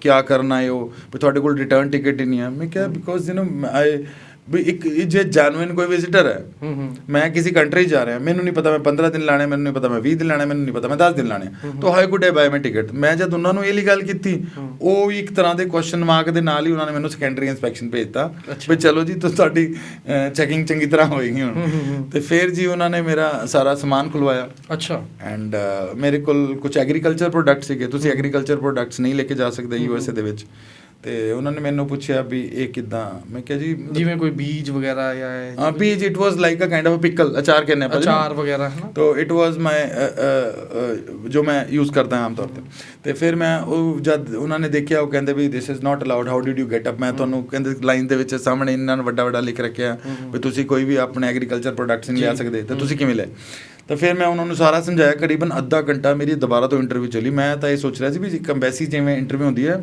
ਕੀ ਕਰਨ ਹੋ ਵੀ ਤੁਹਾਡੇ ਕੋਲ ਰਿਟਰਨ ਟਿਕਟ ਹੀ ਨਹੀਂ ਹੈ। ਮੈਂ ਕਿਹਾ ਬਿਕੋਜ਼ ਯੂ نو ਆਈ ਵੀ ਇੱਕ ਜੇ ਜੈਨੂਇਨ ਕੋਈ ਵਿਜ਼ਿਟਰ ਹੈ ਮੈਂ ਕਿਸੇ ਕੰਟਰੀ ਜਾ ਰਿਹਾ ਮੈਨੂੰ ਨਹੀਂ ਪਤਾ ਮੈਂ 15 ਦਿਨ ਲਾਣੇ ਮੈਨੂੰ ਨਹੀਂ ਪਤਾ ਮੈਂ 20 ਦਿਨ ਲਾਣੇ ਮੈਨੂੰ ਨਹੀਂ ਪਤਾ ਮੈਂ 10 ਦਿਨ ਲਾਣੇ। ਤਾਂ ਹਾਈ ਗੁੱਡ ਡੇ ਬਾਏ ਮੈਂ ਟਿਕਟ ਮੈਂ ਜਦ ਉਹਨਾਂ ਨੂੰ ਇਹ ਲਈ ਗੱਲ ਕੀਤੀ। ਉਹ ਵੀ ਇੱਕ ਤਰ੍ਹਾਂ ਦੇ ਕੁਐਸਚਨ ਮਾਰਕ ਦੇ ਨਾਲ ਹੀ ਉਹਨਾਂ ਨੇ ਮੈਨੂੰ ਸੈਕੰਡਰੀ ਇਨਸਪੈਕਸ਼ਨ ਭੇਜਤਾ। ਵੀ ਚਲੋ ਜੀ ਤੁਸੀਂ ਤੁਹਾਡੀ ਚੈਕਿੰਗ ਚੰਗੀ ਤਰ੍ਹਾਂ ਹੋਏਗੀ ਹੁਣ। ਤੇ ਫਿਰ ਜੀ ਉਹਨਾਂ ਨੇ ਮੇਰਾ ਸਾਰਾ ਸਮਾਨ ਖੁਲਵਾਇਆ। ਅੱਛਾ। ਐਂਡ ਮੇਰੇ ਕੋਲ ਕੁਝ ਐਗਰੀਕਲਚਰ ਪ੍ਰੋਡਕਟ ਸੀਗੇ। ਤੁਸੀਂ ਐਗਰੀਕਲਚਰ ਪ੍ਰੋਡਕਟਸ ਨਹੀਂ ਲੈ ਕੇ ਜਾ ਸਕਦੇ ਯੂ ਐਸ ਏ ਦੇ ਵਿੱਚ। ਤੇ ਉਹਨਾਂ ਨੇ ਮੈਨੂੰ ਪੁੱਛਿਆ ਵੀ ਇਹ ਕਿਦਾਂ ਮੈਂ ਕਿਹਾ ਜੀ ਜਿਵੇਂ ਕੋਈ ਬੀਜ ਵਗੈਰਾ ਜਾਂ ਹਾਂ ਬੀਜ it was like a kind of pickle ਅਚਾਰ ਕਹਿੰਦੇ ਆਪਾਂ। ਅਚਾਰ ਵਗੈਰਾ ਹੈ ਨਾ ਤੋ ਇਟ ਵਾਸ ਮਾਈ ਜੋ ਮੈਂ ਯੂਜ਼ ਕਰਦਾ ਹਾਂ ਆਮ ਤੌਰ ਤੇ ਤੇ ਫਿਰ ਮੈਂ ਉਹ ਜਦ ਉਹਨਾਂ ਨੇ ਦੇਖਿਆ ਉਹ ਕਹਿੰਦੇ ਵੀ this is not allowed how did you get up ਮੈਂ ਤੁਹਾਨੂੰ ਕਹਿੰਦੇ ਲਾਈਨ ਦੇ ਵਿੱਚ ਸਾਹਮਣੇ ਇਹਨਾਂ ਨੇ ਵੱਡਾ ਵੱਡਾ ਲਿਖ ਰੱਖਿਆ। ਵੀ ਤੁਸੀਂ ਕੋਈ ਵੀ ਆਪਣੇ ਐਗਰੀਕਲਚਰ ਪ੍ਰੋਡਕਟਸ ਨਹੀਂ ਲਿਆ। ਸਕਦੇ ਤਾਂ। ਤੁਸੀਂ ਕਿਵੇਂ ਲੈ ਤਾਂ ਫਿਰ ਮੈਂ ਉਹਨਾਂ ਨੂੰ ਸਾਰਾ ਸਮਝਾਇਆ ਕਰੀਬਨ ਅੱਧਾ ਘੰਟਾ ਮੇਰੀ ਦੁਬਾਰਾ ਤੋਂ ਇੰਟਰਵਿਊ ਚੱਲੀ ਮੈਂ ਤਾਂ ਇਹ ਸੋਚ ਰਿਹਾ ਸੀ ਵੀ ਇੱਕ ਅੰਬੈਸੀ ਜਿਵੇਂ ਇੰਟਰਵਿਊ ਹੁੰਦੀ ਹੈ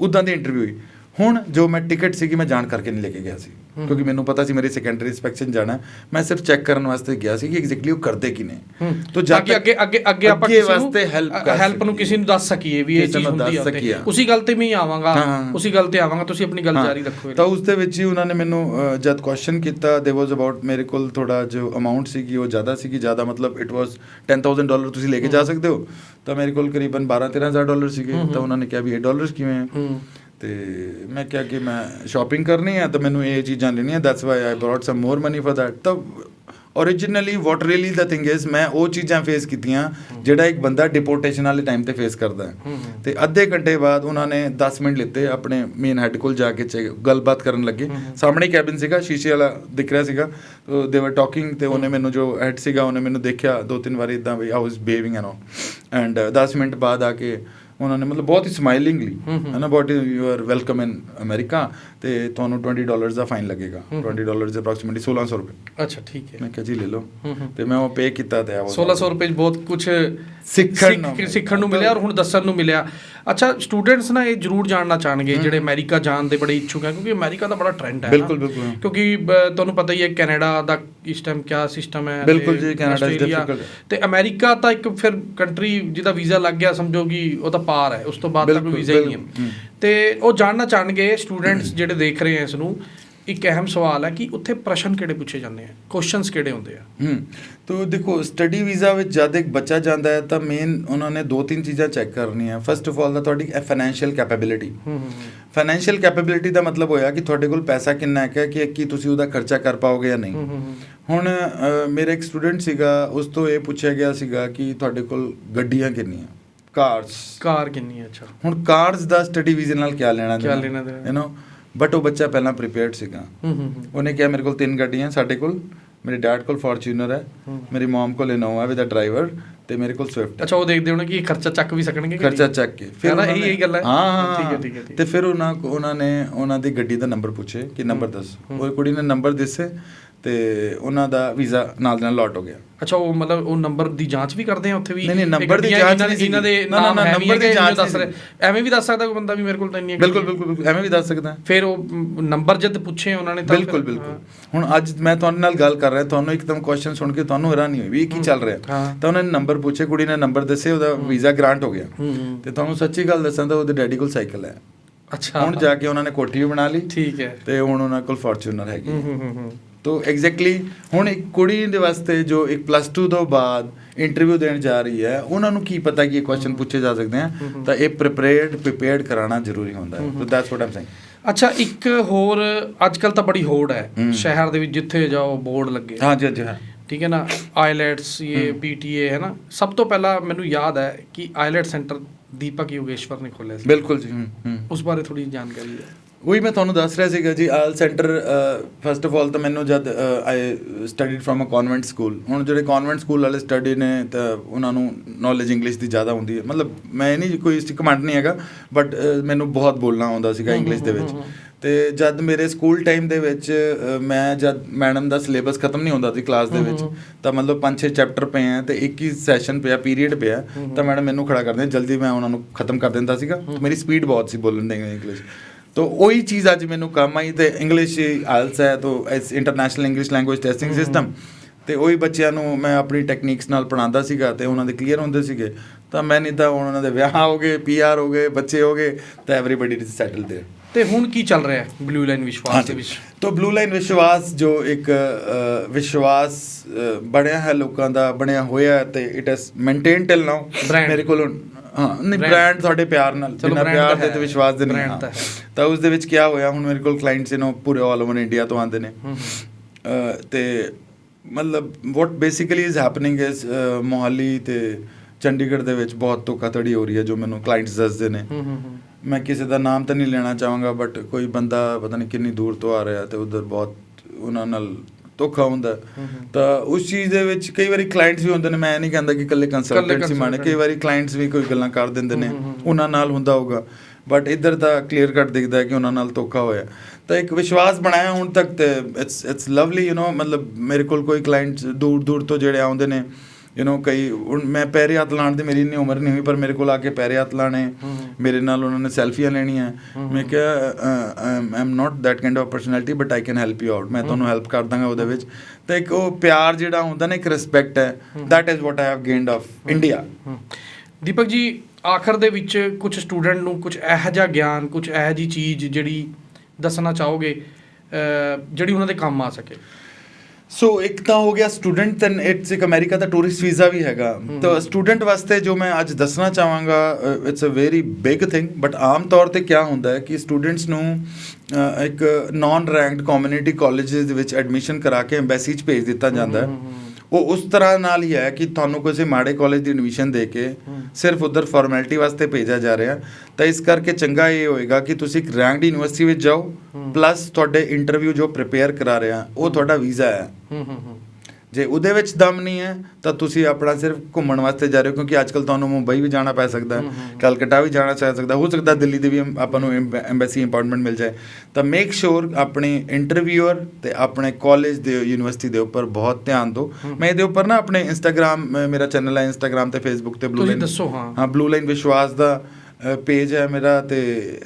ਉਦਾਂ ਦੀ ਇੰਟਰਵਿਊ ਹੋਈ। ਹੁਣ ਜੋ ਮੈਂ ਟਿਕਟ ਸੀਗੀ ਮੈਂ ਜਾਣ ਕਰਕੇ ਨਹੀਂ ਲੈ ਕੇ ਗਿਆ ਸੀ। ਕਿਉਂਕਿ ਮੈਨੂੰ ਪਤਾ ਸੀ ਮੇਰੀ ਸੈਕੰਡਰੀ ਇਨਸਪੈਕਸ਼ਨ ਜਾਣਾ। ਮੈਂ ਸਿਰਫ ਚੈੱਕ ਕਰਨ ਵਾਸਤੇ ਗਿਆ ਸੀ ਕਿ ਐਗਜ਼ੈਕਟਲੀ ਉਹ ਕਰਦੇ ਕੀ ਨੇ ਤੋ ਜਦ ਕਿ ਅੱਗੇ ਅੱਗੇ ਅੱਗੇ ਆਪਾਂ ਕਿਸੇ ਨੂੰ ਵਾਸਤੇ ਹੈਲਪ ਨੂੰ। ਕਿਸੇ ਨੂੰ ਦੱਸ ਸਕੀਏ ਵੀ ਇਹ ਚੀਜ਼ ਹੁੰਦੀ ਆ। ਉਸੇ ਗੱਲ ਤੇ ਮੈਂ ਆਵਾਂਗਾ। ਉਸੇ ਗੱਲ ਤੇ ਆਵਾਂਗਾ ਤੁਸੀਂ ਆਪਣੀ ਗੱਲ ਜਾਰੀ ਰੱਖੋ ਤਾਂ ਉਸ ਦੇ ਵਿੱਚ ਹੀ ਉਹਨਾਂ ਨੇ ਮੈਨੂੰ ਜਦ ਕੁਐਸਚਨ ਕੀਤਾ ਦੇ ਵਾਸ ਅਬਾਊਟ ਮੇਰੇ ਕੋਲ ਥੋੜਾ ਜੋ ਅਮਾਉਂਟ ਸੀਗੀ ਉਹ ਜ਼ਿਆਦਾ ਸੀਗੀ ਜ਼ਿਆਦਾ ਮਤਲਬ ਇਟ ਵਾਸ 10000 ਡਾਲਰ ਤੁਸੀਂ ਲੈ ਕੇ ਜਾ। ਸਕਦੇ ਹੋ ਤਾਂ ਮੇਰੇ ਕੋਲ ਕਰੀਬਨ 12 13000 ਡਾਲਰ ਸੀਗੇ। ਤਾਂ ਉਹਨਾਂ ਨੇ ਕਿਹਾ ਵੀ ਇਹ ਡਾਲਰਸ ਕਿਵੇਂ ਹੂੰ ਤੇ ਮੈਂ ਕਿਹਾ ਕਿ ਮੈਂ ਸ਼ਾਪਿੰਗ ਕਰਨੀ ਹੈ ਤਾਂ ਮੈਨੂੰ ਇਹ ਚੀਜ਼ਾਂ ਲੈਣੀਆਂ that's why I brought some more money for that ਤਾਂ originally what really the thing is ਮੈਂ ਉਹ ਚੀਜ਼ਾਂ ਫੇਸ ਕੀਤੀਆਂ ਜਿਹੜਾ ਇੱਕ ਬੰਦਾ ਡਿਪੋਰਟੇਸ਼ਨ ਵਾਲੇ ਟਾਈਮ ਤੇ ਫੇਸ ਕਰਦਾ ਹੈ। ਤੇ ਅੱਧੇ ਘੰਟੇ ਬਾਅਦ ਉਹਨਾਂ ਨੇ 10 ਮਿੰਟ ਲਿੱਤੇ ਆਪਣੇ ਮੇਨ ਹੈੱਡ ਕੋਲ ਜਾ ਕੇ ਗੱਲਬਾਤ ਕਰਨ ਲੱਗੇ। ਸਾਹਮਣੇ ਕੈਬਨ ਸੀਗਾ ਸ਼ੀਸ਼ੇ ਵਾਲਾ ਦਿਖ ਰਿਹਾ ਸੀਗਾ। ਦੇ ਵਰ ਟਾਕਿੰਗ ਤੇ ਉਹਨੇ ਮੈਨੂੰ ਜੋ ਹੈਡ ਸੀਗਾ ਉਹਨੇ ਮੈਨੂੰ ਦੇਖਿਆ ਦੋ ਤਿੰਨ ਵਾਰੀ ਇਦਾਂ ਵੀ I was behaving and and 10 minute ਬਾਅਦ ਆ ਕੇ ਉਹਨਾਂ ਨੇ ਮਤਲਬ ਬਹੁਤ ਹੀ ਸਮਾਈਲਿੰਗਲੀ। ਹੈ ਨਾ but you are welcome in America ਤੇ ਤੁਹਾਨੂੰ 20 ਡਾਲਰਸ ਦਾ ਫਾਈਨ ਲੱਗੇਗਾ। ਹਮ। 20 ਡਾਲਰਸ ਅਪਰੋਕਸੀਮੇਟਲੀ 1600 ਰੁਪਏ। ਅੱਛਾ ਠੀਕ ਹੈ। ਮੈਂ ਕਿਹਾ ਜੀ ਲੈ ਲਓ। ਤੇ ਮੈਂ ਉਹ ਪੇ ਕੀਤਾ ਤੇ ਆ 1600 ਰੁਪਏ ਬਹੁਤ ਕੁਝ ਸਿੱਖਣ ਨੂੰ। ਸਿੱਖਣ ਨੂੰ ਮਿਲਿਆ ਔਰ ਹੁਣ ਦੱਸਣ ਨੂੰ ਮਿਲਿਆ। ਅੱਛਾ ਸਟੂਡੈਂਟਸ ਨਾ ਇਹ ਜ਼ਰੂਰ ਜਾਣਨਾ ਚਾਹਣਗੇ। ਜਿਹੜੇ ਅਮਰੀਕਾ ਜਾਣ ਦੇ ਬੜੇ ਇੱਛੁਕ ਹੈ ਕਿਉਂਕਿ ਅਮਰੀਕਾ ਦਾ ਬੜਾ ਟ੍ਰੈਂਡ ਹੈ। ਬਿਲਕੁਲ, ਬਿਲਕੁਲ। ਕਿਉਂਕਿ ਤੁਹਾਨੂੰ ਪਤਾ ਹੀ ਹੈ ਕੈਨੇਡਾ ਦਾ ਇਸ ਟਾਈਮ ਕਿਆ ਸਿਸਟਮ ਹੈ ਬਿਲਕੁਲ ਜੀ, ਕੈਨੇਡਾ difficult ਹੈ। ਤੇ ਅਮਰੀਕਾ ਤਾਂ ਇੱਕ ਫਿਰ ਕੰਟਰੀ ਜਿਹਦਾ ਵੀਜ਼ਾ ਲੱਗ ਗਿਆ ਸਮਝੋ ਕਿ ਉਹ ਤਾਂ ਪਾਰ ਹੈ ਉਸ ਤੋਂ ਬਾਅਦ ਤਾਂ ਕੋਈ ਵੀਜ਼ਾ ਹੀ ਨਹੀਂ ਹੈ ਤੇ ਉਹ ਜਾਣਨਾ ਚਾਹਣਗੇ ਸਟੂਡੈਂਟਸ ਜਿਹੜੇ ਦੇਖ ਰਹੇ ਹੈ ਇਸ ਨੂੰ ਇੱਕ ਅਹਿਮ ਸਵਾਲ ਹੈ ਕਿ ਉੱਥੇ ਪ੍ਰਸ਼ਨ ਕਿਹੜੇ ਪੁੱਛੇ ਜਾਂਦੇ ਆ? ਕੁਐਸਚਨਸ ਕਿਹੜੇ ਹੁੰਦੇ ਆ? ਹੂੰ ਤੋ ਦੇਖੋ ਸਟੱਡੀ ਵੀਜ਼ਾ ਵਿੱਚ ਜਦ ਇੱਕ ਬੱਚਾ ਜਾਂਦਾ ਹੈ ਤਾਂ ਮੇਨ ਉਹਨਾਂ ਨੇ ਦੋ ਤਿੰਨ ਚੀਜ਼ਾਂ ਚੈੱਕ ਕਰਨੀਆਂ ਫਸਟ ਆਫ ਆਲ ਦਾ ਤੁਹਾਡੀ ਫਾਈਨੈਂਸ਼ੀਅਲ ਕੈਪੇਬਿਲਿਟੀ ਹੂੰ ਹੂੰ ਫਾਈਨੈਂਸ਼ੀਅਲ ਕੈਪੇਬਿਲਿਟੀ ਦਾ ਮਤਲਬ ਹੋਇਆ ਕਿ ਤੁਹਾਡੇ ਕੋਲ ਪੈਸਾ ਕਿੰਨਾ ਹੈ ਕਿ ਕੀ ਤੁਸੀਂ ਉਹਦਾ ਖਰਚਾ ਕਰ ਪਾਓਗੇ ਜਾਂ ਨਹੀਂ। ਹੁਣ ਮੇਰਾ ਇੱਕ ਸਟੂਡੈਂਟ ਸੀਗਾ ਉਸ ਤੋਂ ਇਹ ਪੁੱਛਿਆ ਗਿਆ ਸੀਗਾ ਕਿ ਤੁਹਾਡੇ ਕੋਲ ਗੱਡੀਆਂ ਕਿੰਨੀਆਂ? ਕਾਰਸ ਕਾਰ ਕਿੰਨੀ ਹੈ? ਅੱਛਾ। ਹੁਣ ਕਾਰਸ ਦਾ ਸਟੱਡੀ ਵੀਜ਼ੇ ਨਾਲ ਕੀ ਲੈਣਾ ਦੇਣਾ? ਯੂ نو ਬਟ ਉਹ ਬੱਚਾ ਪਹਿਲਾਂ ਪ੍ਰੀਪੇਅਰਡ ਸੀਗਾ ਉਹਨੇ ਕਿਹਾ ਮੇਰੇ ਕੋਲ ਤਿੰਨ ਗੱਡੀਆਂ ਸਾਡੇ ਕੋਲ ਮੇਰੇ ਡੈਡ ਕੋਲ ਫੋਰਚੂਨਰ ਹੈ। ਮੇਰੀ ਮਮ ਕੋਲ ਇਨੋਵਾ ਵਿਦ ਅ ਡਰਾਈਵਰ ਤੇ ਮੇਰੇ ਕੋਲ ਸਵਿਫਟ ਅੱਛਾ ਉਹ ਦੇਖਦੇ ਹੋਣੇ ਕਿ ਖਰਚਾ ਚੱਕ ਵੀ ਸਕਣਗੇ ਖਰਚਾ? ਚੱਕ ਕੇ ਹੈ ਨਾ, ਇਹੀ- ਇਹੀ ਗੱਲ ਹੈ? ਹਾਂ ਠੀਕ ਹੈ। ਠੀਕ ਹੈ, ਤੇ ਫਿਰ ਉਹਨਾਂ ਉਹਨਾਂ ਨੇ ਉਹਨਾਂ ਦੀ ਗੱਡੀ ਦਾ ਨੰਬਰ ਪੁੱਛੇ ਕਿ ਨੰਬਰ ਦੱਸ ਉਹ ਕੁੜੀ ਨੇ ਨੰਬਰ ਦਿੱਸੇ ਤੇ ਉਹਨਾਂ ਦਾ ਵੀਜ਼ਾ ਨਾਲ ਦੇ ਨਾਲ ਲੋਟ ਹੋ ਗਿਆ। ਅੱਛਾ ਉਹ ਮਤਲਬ ਉਹ ਨੰਬਰ ਦੀ ਜਾਂਚ ਵੀ ਕਰਦੇ ਆ ਉੱਥੇ ਵੀ? ਨਹੀਂ, ਨਹੀਂ, ਨੰਬਰ ਦੀ ਜਾਂਚ ਇਹਨਾਂ ਦੇ- ਨਹੀਂ ਇਹਨਾਂ ਦੇ ਸੀਗੀ। ਨਾ, ਨਾ, ਨੰਬਰ ਦੀ ਜਾਂਚ ਦੱਸ ਰਿਹਾ? ਐਵੇਂ ਵੀ ਦੱਸ ਸਕਦਾ ਕੋਈ ਬੰਦਾ ਵੀ ਮੇਰੇ ਕੋਲ ਤਾਂ ਇੰਨੀਆਂ ਬਿਲਕੁਲ ਬਿਲਕੁਲ ਬਿਲਕੁਲ ਐਵੇਂ ਵੀ ਦੱਸ ਸਕਦਾ। ਫਿਰ ਉਹ ਨੰਬਰ ਜਦ ਪੁੱਛੇ ਉਹਨਾਂ ਨੇ ਤਾਂ ਬਿਲਕੁਲ ਬਿਲਕੁਲ। ਹੁਣ ਅੱਜ ਮੈਂ ਤੁਹਾਡੇ ਨਾਲ ਗੱਲ ਕਰ ਰਿਹਾ ਤੁਹਾਨੂੰ ਇੱਕਦਮ ਕੁਐਸਚਨ ਸੁਣ ਕੇ ਤੁਹਾਨੂੰ ਹੈਰਾਨੀ ਹੋਈ ਵੀ ਇਹ ਕੀ ਚੱਲ ਰਿਹਾ। ਤਾਂ ਉਹਨਾਂ ਨੇ ਨੰਬਰ ਪੁੱਛੇ ਕੁੜੀ ਨੇ ਨੰਬਰ ਦੱਸੇ ਉਹਦਾ ਵੀਜ਼ਾ ਗ੍ਰਾਂਟ ਹੋ ਗਿਆ। ਤੇ ਤੁਹਾਨੂੰ ਸੱਚੀ ਗੱਲ ਦੱਸਾਂ ਤਾਂ ਉਹਦੇ ਡੈਡੀ ਕੋਲ ਸਾਈਕਲ ਹੈ। ਅੱਛਾ। ਹੁਣ ਜਾ ਕੇ ਉਹਨਾਂ ਨੇ ਕੋਠੀ ਵੀ ਬਣਾ ਲਈ ਠੀਕ ਹੈ। ਤੇ ਹੁਣ ਉਹਨਾਂ ਕੋਲ ਫੋਰਚੂਨਰ ਹੈਗੀ। ਹੂੰ ਹੂੰ ਹੂੰ। ਤੋ ਐਗਜ਼ੈਕਟਲੀ ਹੁਣ ਇੱਕ ਕੁੜੀ ਦੇ ਵਾਸਤੇ ਜੋ ਇੱਕ ਪਲੱਸ 2 ਤੋਂ ਬਾਅਦ ਇੰਟਰਵਿਊ ਦੇਣ ਜਾ ਰਹੀ ਹੈ ਉਹਨਾਂ ਨੂੰ ਕੀ ਪਤਾ ਕਿ ਇਹ ਕੁਐਸਚਨ ਪੁੱਛੇ ਜਾ ਸਕਦੇ ਆ? ਤਾਂ ਇਹ ਪ੍ਰੀਪੇਅਰਡ ਪ੍ਰੀਪੇਅਰਡ ਕਰਾਉਣਾ ਜ਼ਰੂਰੀ ਹੁੰਦਾ ਹੈ। So that's what Aam saying ਅੱਛਾ ਇੱਕ ਹੋਰ ਅੱਜ ਕੱਲ ਤਾਂ ਬੜੀ ਹੋੜ ਹੈ। ਸ਼ਹਿਰ ਦੇ ਵਿੱਚ ਜਿੱਥੇ ਜਾਓ ਬੋਰਡ ਲੱਗੇ। ਹਾਂਜੀ ਹਾਂਜੀ ਹਾਂ। ਠੀਕ ਹੈ ਨਾ? ਆਈਲੈਟਸ ਇਹ ਪੀਟੀਏ ਹੈ ਨਾ? ਸਭ ਤੋਂ ਪਹਿਲਾਂ ਮੈਨੂੰ ਯਾਦ ਹੈ ਕਿ ਆਈਲੈਟ ਸੈਂਟਰ ਦੀਪਕ ਯੋਗੇਸ਼ਵਰ ਨੇ ਖੋਲ੍ਹਿਆ ਸੀ। ਬਿਲਕੁਲ ਜੀ ਹੂੰ ਹੂੰ ਉਸ ਬਾਰੇ ਥੋੜੀ ਜਾਣਕਾਰੀ ਹੈ। ਉਹੀ ਮੈਂ ਤੁਹਾਨੂੰ ਦੱਸ ਰਿਹਾ ਸੀਗਾ ਜੀ all centre first of all ਤਾਂ ਮੈਨੂੰ ਜਦ I studied from a convent school ਹੁਣ ਜਿਹੜੇ ਕਨਵੈਂਟ ਸਕੂਲ ਵਾਲੇ ਸਟੱਡੀ ਨੇ ਤਾਂ ਉਹਨਾਂ ਨੂੰ ਨੌਲੇਜ ਇੰਗਲਿਸ਼ ਦੀ ਜ਼ਿਆਦਾ ਹੁੰਦੀ ਹੈ। ਮਤਲਬ ਮੈਂ ਨਹੀਂ ਕੋਈ ਕਮੈਂਟ ਨਹੀਂ ਹੈਗਾ ਬਟ ਮੈਨੂੰ ਬਹੁਤ ਬੋਲਣਾ ਆਉਂਦਾ ਸੀਗਾ ਇੰਗਲਿਸ਼ ਦੇ ਵਿੱਚ। ਤੇ ਜਦ ਮੇਰੇ ਸਕੂਲ ਟਾਈਮ ਦੇ ਵਿੱਚ ਮੈਂ ਜਦ ਮੈਡਮ ਦਾ ਸਿਲੇਬਸ ਖਤਮ ਨਹੀਂ ਹੁੰਦਾ ਸੀ ਕਲਾਸ ਦੇ ਵਿੱਚ ਤਾਂ ਮਤਲਬ 5-6 ਚੈਪਟਰ ਪਏ ਆ ਤੇ ਇੱਕ ਹੀ ਸੈਸ਼ਨ ਪਿਆ ਪੀਰੀਅਡ ਪਿਆ। ਤਾਂ ਮੈਡਮ ਮੈਨੂੰ ਖੜਾ ਕਰਦੇ ਜਲਦੀ ਮੈਂ ਉਹਨਾਂ ਨੂੰ ਖਤਮ ਕਰ ਦਿੰਦਾ ਸੀਗਾ। ਮੇਰੀ ਸਪੀਡ ਬਹੁਤ ਸੀ ਬੋਲਣ ਦੀ ਇੰਗਲਿਸ਼ ਤੋ ਉਹੀ ਚੀਜ਼ ਅੱਜ ਮੈਨੂੰ ਕੰਮ ਆਈ ਤੇ ਇੰਗਲਿਸ਼ ਆਇਲਸ ਹੈ ਤੋ ਇਸ international English language testing system ਤੇ ਉਹੀ ਬੱਚਿਆਂ ਨੂੰ ਮੈਂ ਆਪਣੀ ਟੈਕਨੀਕਸ ਨਾਲ ਪੜਾਉਂਦਾ ਸੀਗਾ ਤੇ ਉਹਨਾਂ ਦੇ ਕਲੀਅਰ ਹੁੰਦੇ ਸੀਗੇ ਤਾਂ ਮੈਂ ਨਹੀਂ ਤਾਂ ਉਹਨਾਂ ਦੇ ਵਿਆਹ ਹੋ ਗਏ ਪੀਆਰ ਹੋ ਗਏ ਬੱਚੇ ਹੋ ਗਏ ਤਾਂ ਐਵਰੀਬਾਡੀ ਇਜ਼ ਸੈਟਲਡ देयर ਤੇ ਹੁਣ ਕੀ ਚੱਲ ਰਿਹਾ ਹੈ ਬਲੂ ਲਾਈਨ ਵਿਸ਼ਵਾਸ ਦੇ ਵਿੱਚ ਤੋ ਬਲੂ ਲਾਈਨ ਵਿਸ਼ਵਾਸ ਜੋ ਇੱਕ ਵਿਸ਼ਵਾਸ ਬਣਿਆ ਹੈ ਲੋਕਾਂ ਦਾ ਬਣਿਆ ਹੋਇਆ ਹੈ ਤੇ it has maintain till now. ਮੇਰੇ ਕੋਲ ਹਾਂ ਨਹੀਂ. ਬ੍ਰਾਂਡ ਤੁਹਾਡੇ ਪਿਆਰ ਨਾਲ ਬਿਨਾਂ ਪਿਆਰ ਦੇ। ਤੇ ਵਿਸ਼ਵਾਸ ਦੇ ਨਹੀਂ। ਤਾਂ ਉਸ ਦੇ ਵਿੱਚ ਕੀ ਹੋਇਆ ਹੁਣ ਮੇਰੇ ਕੋਲ ਕਲਾਇੰਟਸ ਨੇ ਪੂਰੇ ਆਲ ਓਵਰ ਇੰਡੀਆ ਤੋਂ ਆਉਂਦੇ ਨੇ ਤੇ ਮਤਲਬ what basically is happening is Mohali ਤੇ ਚੰਡੀਗੜ੍ਹ ਦੇ ਵਿੱਚ ਬਹੁਤ ਧੋਖਾਧੜੀ ਹੋ ਰਹੀ ਹੈ ਜੋ ਮੈਨੂੰ ਕਲਾਇੰਟਸ ਦੱਸਦੇ ਨੇ ਹੂੰ ਹੂੰ ਹੂੰ ਮੈਂ ਕਿਸੇ ਦਾ ਨਾਮ ਤਾਂ ਨਹੀਂ ਲੈਣਾ ਚਾਹਾਂਗਾ ਬਟ ਕੋਈ ਬੰਦਾ ਪਤਾ ਨਹੀਂ ਕਿੰਨੀ ਦੂਰ ਤੋਂ ਆ ਰਿਹਾ ਤੇ ਉਧਰ ਬਹੁਤ ਉਹਨਾਂ ਨਾਲ ਧੋਖਾ ਹੁੰਦਾ। ਤਾਂ ਉਸ ਚੀਜ਼ ਦੇ ਵਿੱਚ ਕਈ ਵਾਰੀ ਕਲਾਇੰਟਸ ਵੀ ਹੁੰਦੇ ਨੇ ਮੈਂ ਨਹੀਂ ਕਹਿੰਦਾ ਕਿ ਇਕੱਲੇ ਕੰਸਲਟੈਂਟਸ ਹੀ ਮਾਣੇ। ਕਈ ਵਾਰੀ ਕਲਾਇੰਟਸ ਵੀ ਕੋਈ ਗੱਲਾਂ ਕਰ ਦਿੰਦੇ ਨੇ। ਉਹਨਾਂ ਨਾਲ ਹੁੰਦਾ ਹੋਊਗਾ ਬਟ ਇੱਧਰ ਤਾਂ ਕਲੀਅਰ ਕੱਟ ਦਿਖਦਾ ਹੈ ਕਿ ਉਹਨਾਂ ਨਾਲ ਧੋਖਾ ਹੋਇਆ ਤਾਂ ਇੱਕ ਵਿਸ਼ਵਾਸ ਬਣਾਇਆ ਹੁਣ ਤੱਕ ਤੇ it's it's lovely you know ਮਤਲਬ ਮੇਰੇ ਕੋਲ ਕੋਈ ਕਲਾਇੰਟਸ ਦੂਰ ਦੂਰ ਤੋਂ ਜਿਹੜੇ ਆਉਂਦੇ ਨੇ ਯੂ نو ਕਈ ਮੈਂ ਪੈਰੇ ਹੱਥ ਲਾਉਣ ਦੀ ਮੇਰੀ ਇੰਨੀ ਉਮਰ ਨਹੀਂ ਹੋਈ ਪਰ ਮੇਰੇ ਕੋਲ ਆ ਕੇ ਪੈਰੇ ਹੱਥ ਲਾਣੇ। ਮੇਰੇ ਨਾਲ ਉਹਨਾਂ ਨੇ ਸੈਲਫੀਆਂ ਲੈਣੀਆਂ। ਮੈਂ ਕਿਹਾ I am not that kind of personality but I can help you out ਮੈਂ ਤੁਹਾਨੂੰ ਹੈਲਪ ਕਰ ਦਾਂਗਾ ਉਹਦੇ ਵਿੱਚ। ਤਾਂ ਇੱਕ ਉਹ ਪਿਆਰ ਜਿਹੜਾ ਹੁੰਦਾ ਨਾ ਇੱਕ ਰਿਸਪੈਕਟ ਹੈ। That is what I have gained of India. Deepak ji ਆਖਰ ਦੇ ਵਿੱਚ ਕੁਝ ਸਟੂਡੈਂਟ ਨੂੰ ਕੁਝ ਇਹੋ ਜਿਹਾ ਗਿਆਨ ਕੁਝ ਇਹੋ ਜਿਹੀ ਚੀਜ਼ ਜਿਹੜੀ ਦੱਸਣਾ ਚਾਹੋਗੇ ਜਿਹੜੀ ਉਹਨਾਂ ਦੇ ਕੰਮ ਆ ਸਕੇ? ਸੋ ਇੱਕ ਤਾਂ ਹੋ ਗਿਆ ਸਟੂਡੈਂਟ ਤੇ ਇਟਸ ਇੱਕ ਅਮਰੀਕਾ ਦਾ ਟੂਰਿਸਟ ਵੀਜ਼ਾ ਵੀ ਹੈਗਾ। ਤਾਂ ਸਟੂਡੈਂਟ ਵਾਸਤੇ ਜੋ ਮੈਂ ਅੱਜ ਦੱਸਣਾ ਚਾਹਾਂਗਾ it's a very big thing but ਆਮ ਤੌਰ ਤੇ ਕੀ ਹੁੰਦਾ ਹੈ ਕਿ ਸਟੂਡੈਂਟਸ ਨੂੰ ਇੱਕ ਨਾਨ ਰੈਂਕਡ ਕਮਿਊਨਿਟੀ ਕਾਲਜਸ ਦੇ ਵਿੱਚ ਐਡਮਿਸ਼ਨ ਕਰਾ ਕੇ ਐਮਬੈਸੀ 'ਚ ਭੇਜ ਦਿੱਤਾ ਜਾਂਦਾ ਹੈ। ਉਹ ਉਸ ਤਰ੍ਹਾਂ ਨਾਲ ਹੀ ਹੈ ਕਿ ਤੁਹਾਨੂੰ ਕਿਸੇ ਮਾੜੇ ਕਾਲਜ ਦੀ ਐਡਮਿਸ਼ਨ ਦੇ ਕੇ ਸਿਰਫ ਉਧਰ ਫਾਰਮੈਲਿਟੀ ਵਾਸਤੇ ਭੇਜਿਆ ਜਾ ਰਿਹਾ। ਤਾਂ ਇਸ ਕਰਕੇ ਚੰਗਾ ਇਹ ਹੋਏਗਾ ਕਿ ਤੁਸੀਂ ਇੱਕ ਰੈਂਕਡ ਯੂਨੀਵਰਸਿਟੀ ਵਿੱਚ ਜਾਓ ਪਲੱਸ ਤੁਹਾਡੇ ਇੰਟਰਵਿਊ ਜੋ ਪ੍ਰਿਪੇਅਰ ਕਰਾ ਰਿਹਾ ਉਹ ਤੁਹਾਡਾ ਵੀਜ਼ਾ ਹੈ। ਹੂੰ ਹੂੰ ਹੂੰ। ਜੇ ਉਹਦੇ ਵਿੱਚ ਦਮ ਨਹੀਂ ਹੈ ਤਾਂ ਤੁਸੀਂ ਆਪਣਾ ਸਿਰਫ ਘੁੰਮਣ ਵਾਸਤੇ ਜਾ ਰਹੇ ਹੋ ਕਿਉਂਕਿ ਅੱਜਕੱਲ ਤੁਹਾਨੂੰ ਮੁੰਬਈ ਵੀ ਜਾਣਾ ਪੈ ਸਕਦਾ ਹੈ ਕਲਕੱਤਾ ਵੀ ਜਾਣਾ ਪੈ ਸਕਦਾ ਹੋ ਸਕਦਾ ਦਿੱਲੀ ਦੇ ਵੀ ਆਪਾਂ ਨੂੰ ਐਮਬੈਸੀ ਅਪਾਇੰਟਮੈਂਟ ਮਿਲ ਜਾਏ। ਤਾਂ ਮੇਕ ਸ਼ੋਰ ਆਪਣੀ ਇੰਟਰਵਿਊਅਰ ਤੇ ਆਪਣੇ ਕਾਲਜ ਦੇ ਯੂਨੀਵਰਸਿਟੀ ਦੇ ਉੱਪਰ ਬਹੁਤ ਧਿਆਨ ਦਿਓ। ਮੈਂ ਇਹਦੇ ਉੱਪਰ ਨਾ ਆਪਣੇ ਇੰਸਟਾਗ੍ਰam ਮੇਰਾ ਚੈਨਲ ਹੈ ਇੰਸਟਾਗ੍ਰam ਤੇ ਫੇਸਬੁੱਕ ਤੇ ਬਲੂ ਲਾਈਨ ਦੱਸੋ, ਹਾਂ। ਹਾਂ ਬਲੂ ਲਾਈਨ ਵਿਸ਼ਵਾਸ ਦਾ ਪੇਜ ਹੈ ਮੇਰਾ ਤੇ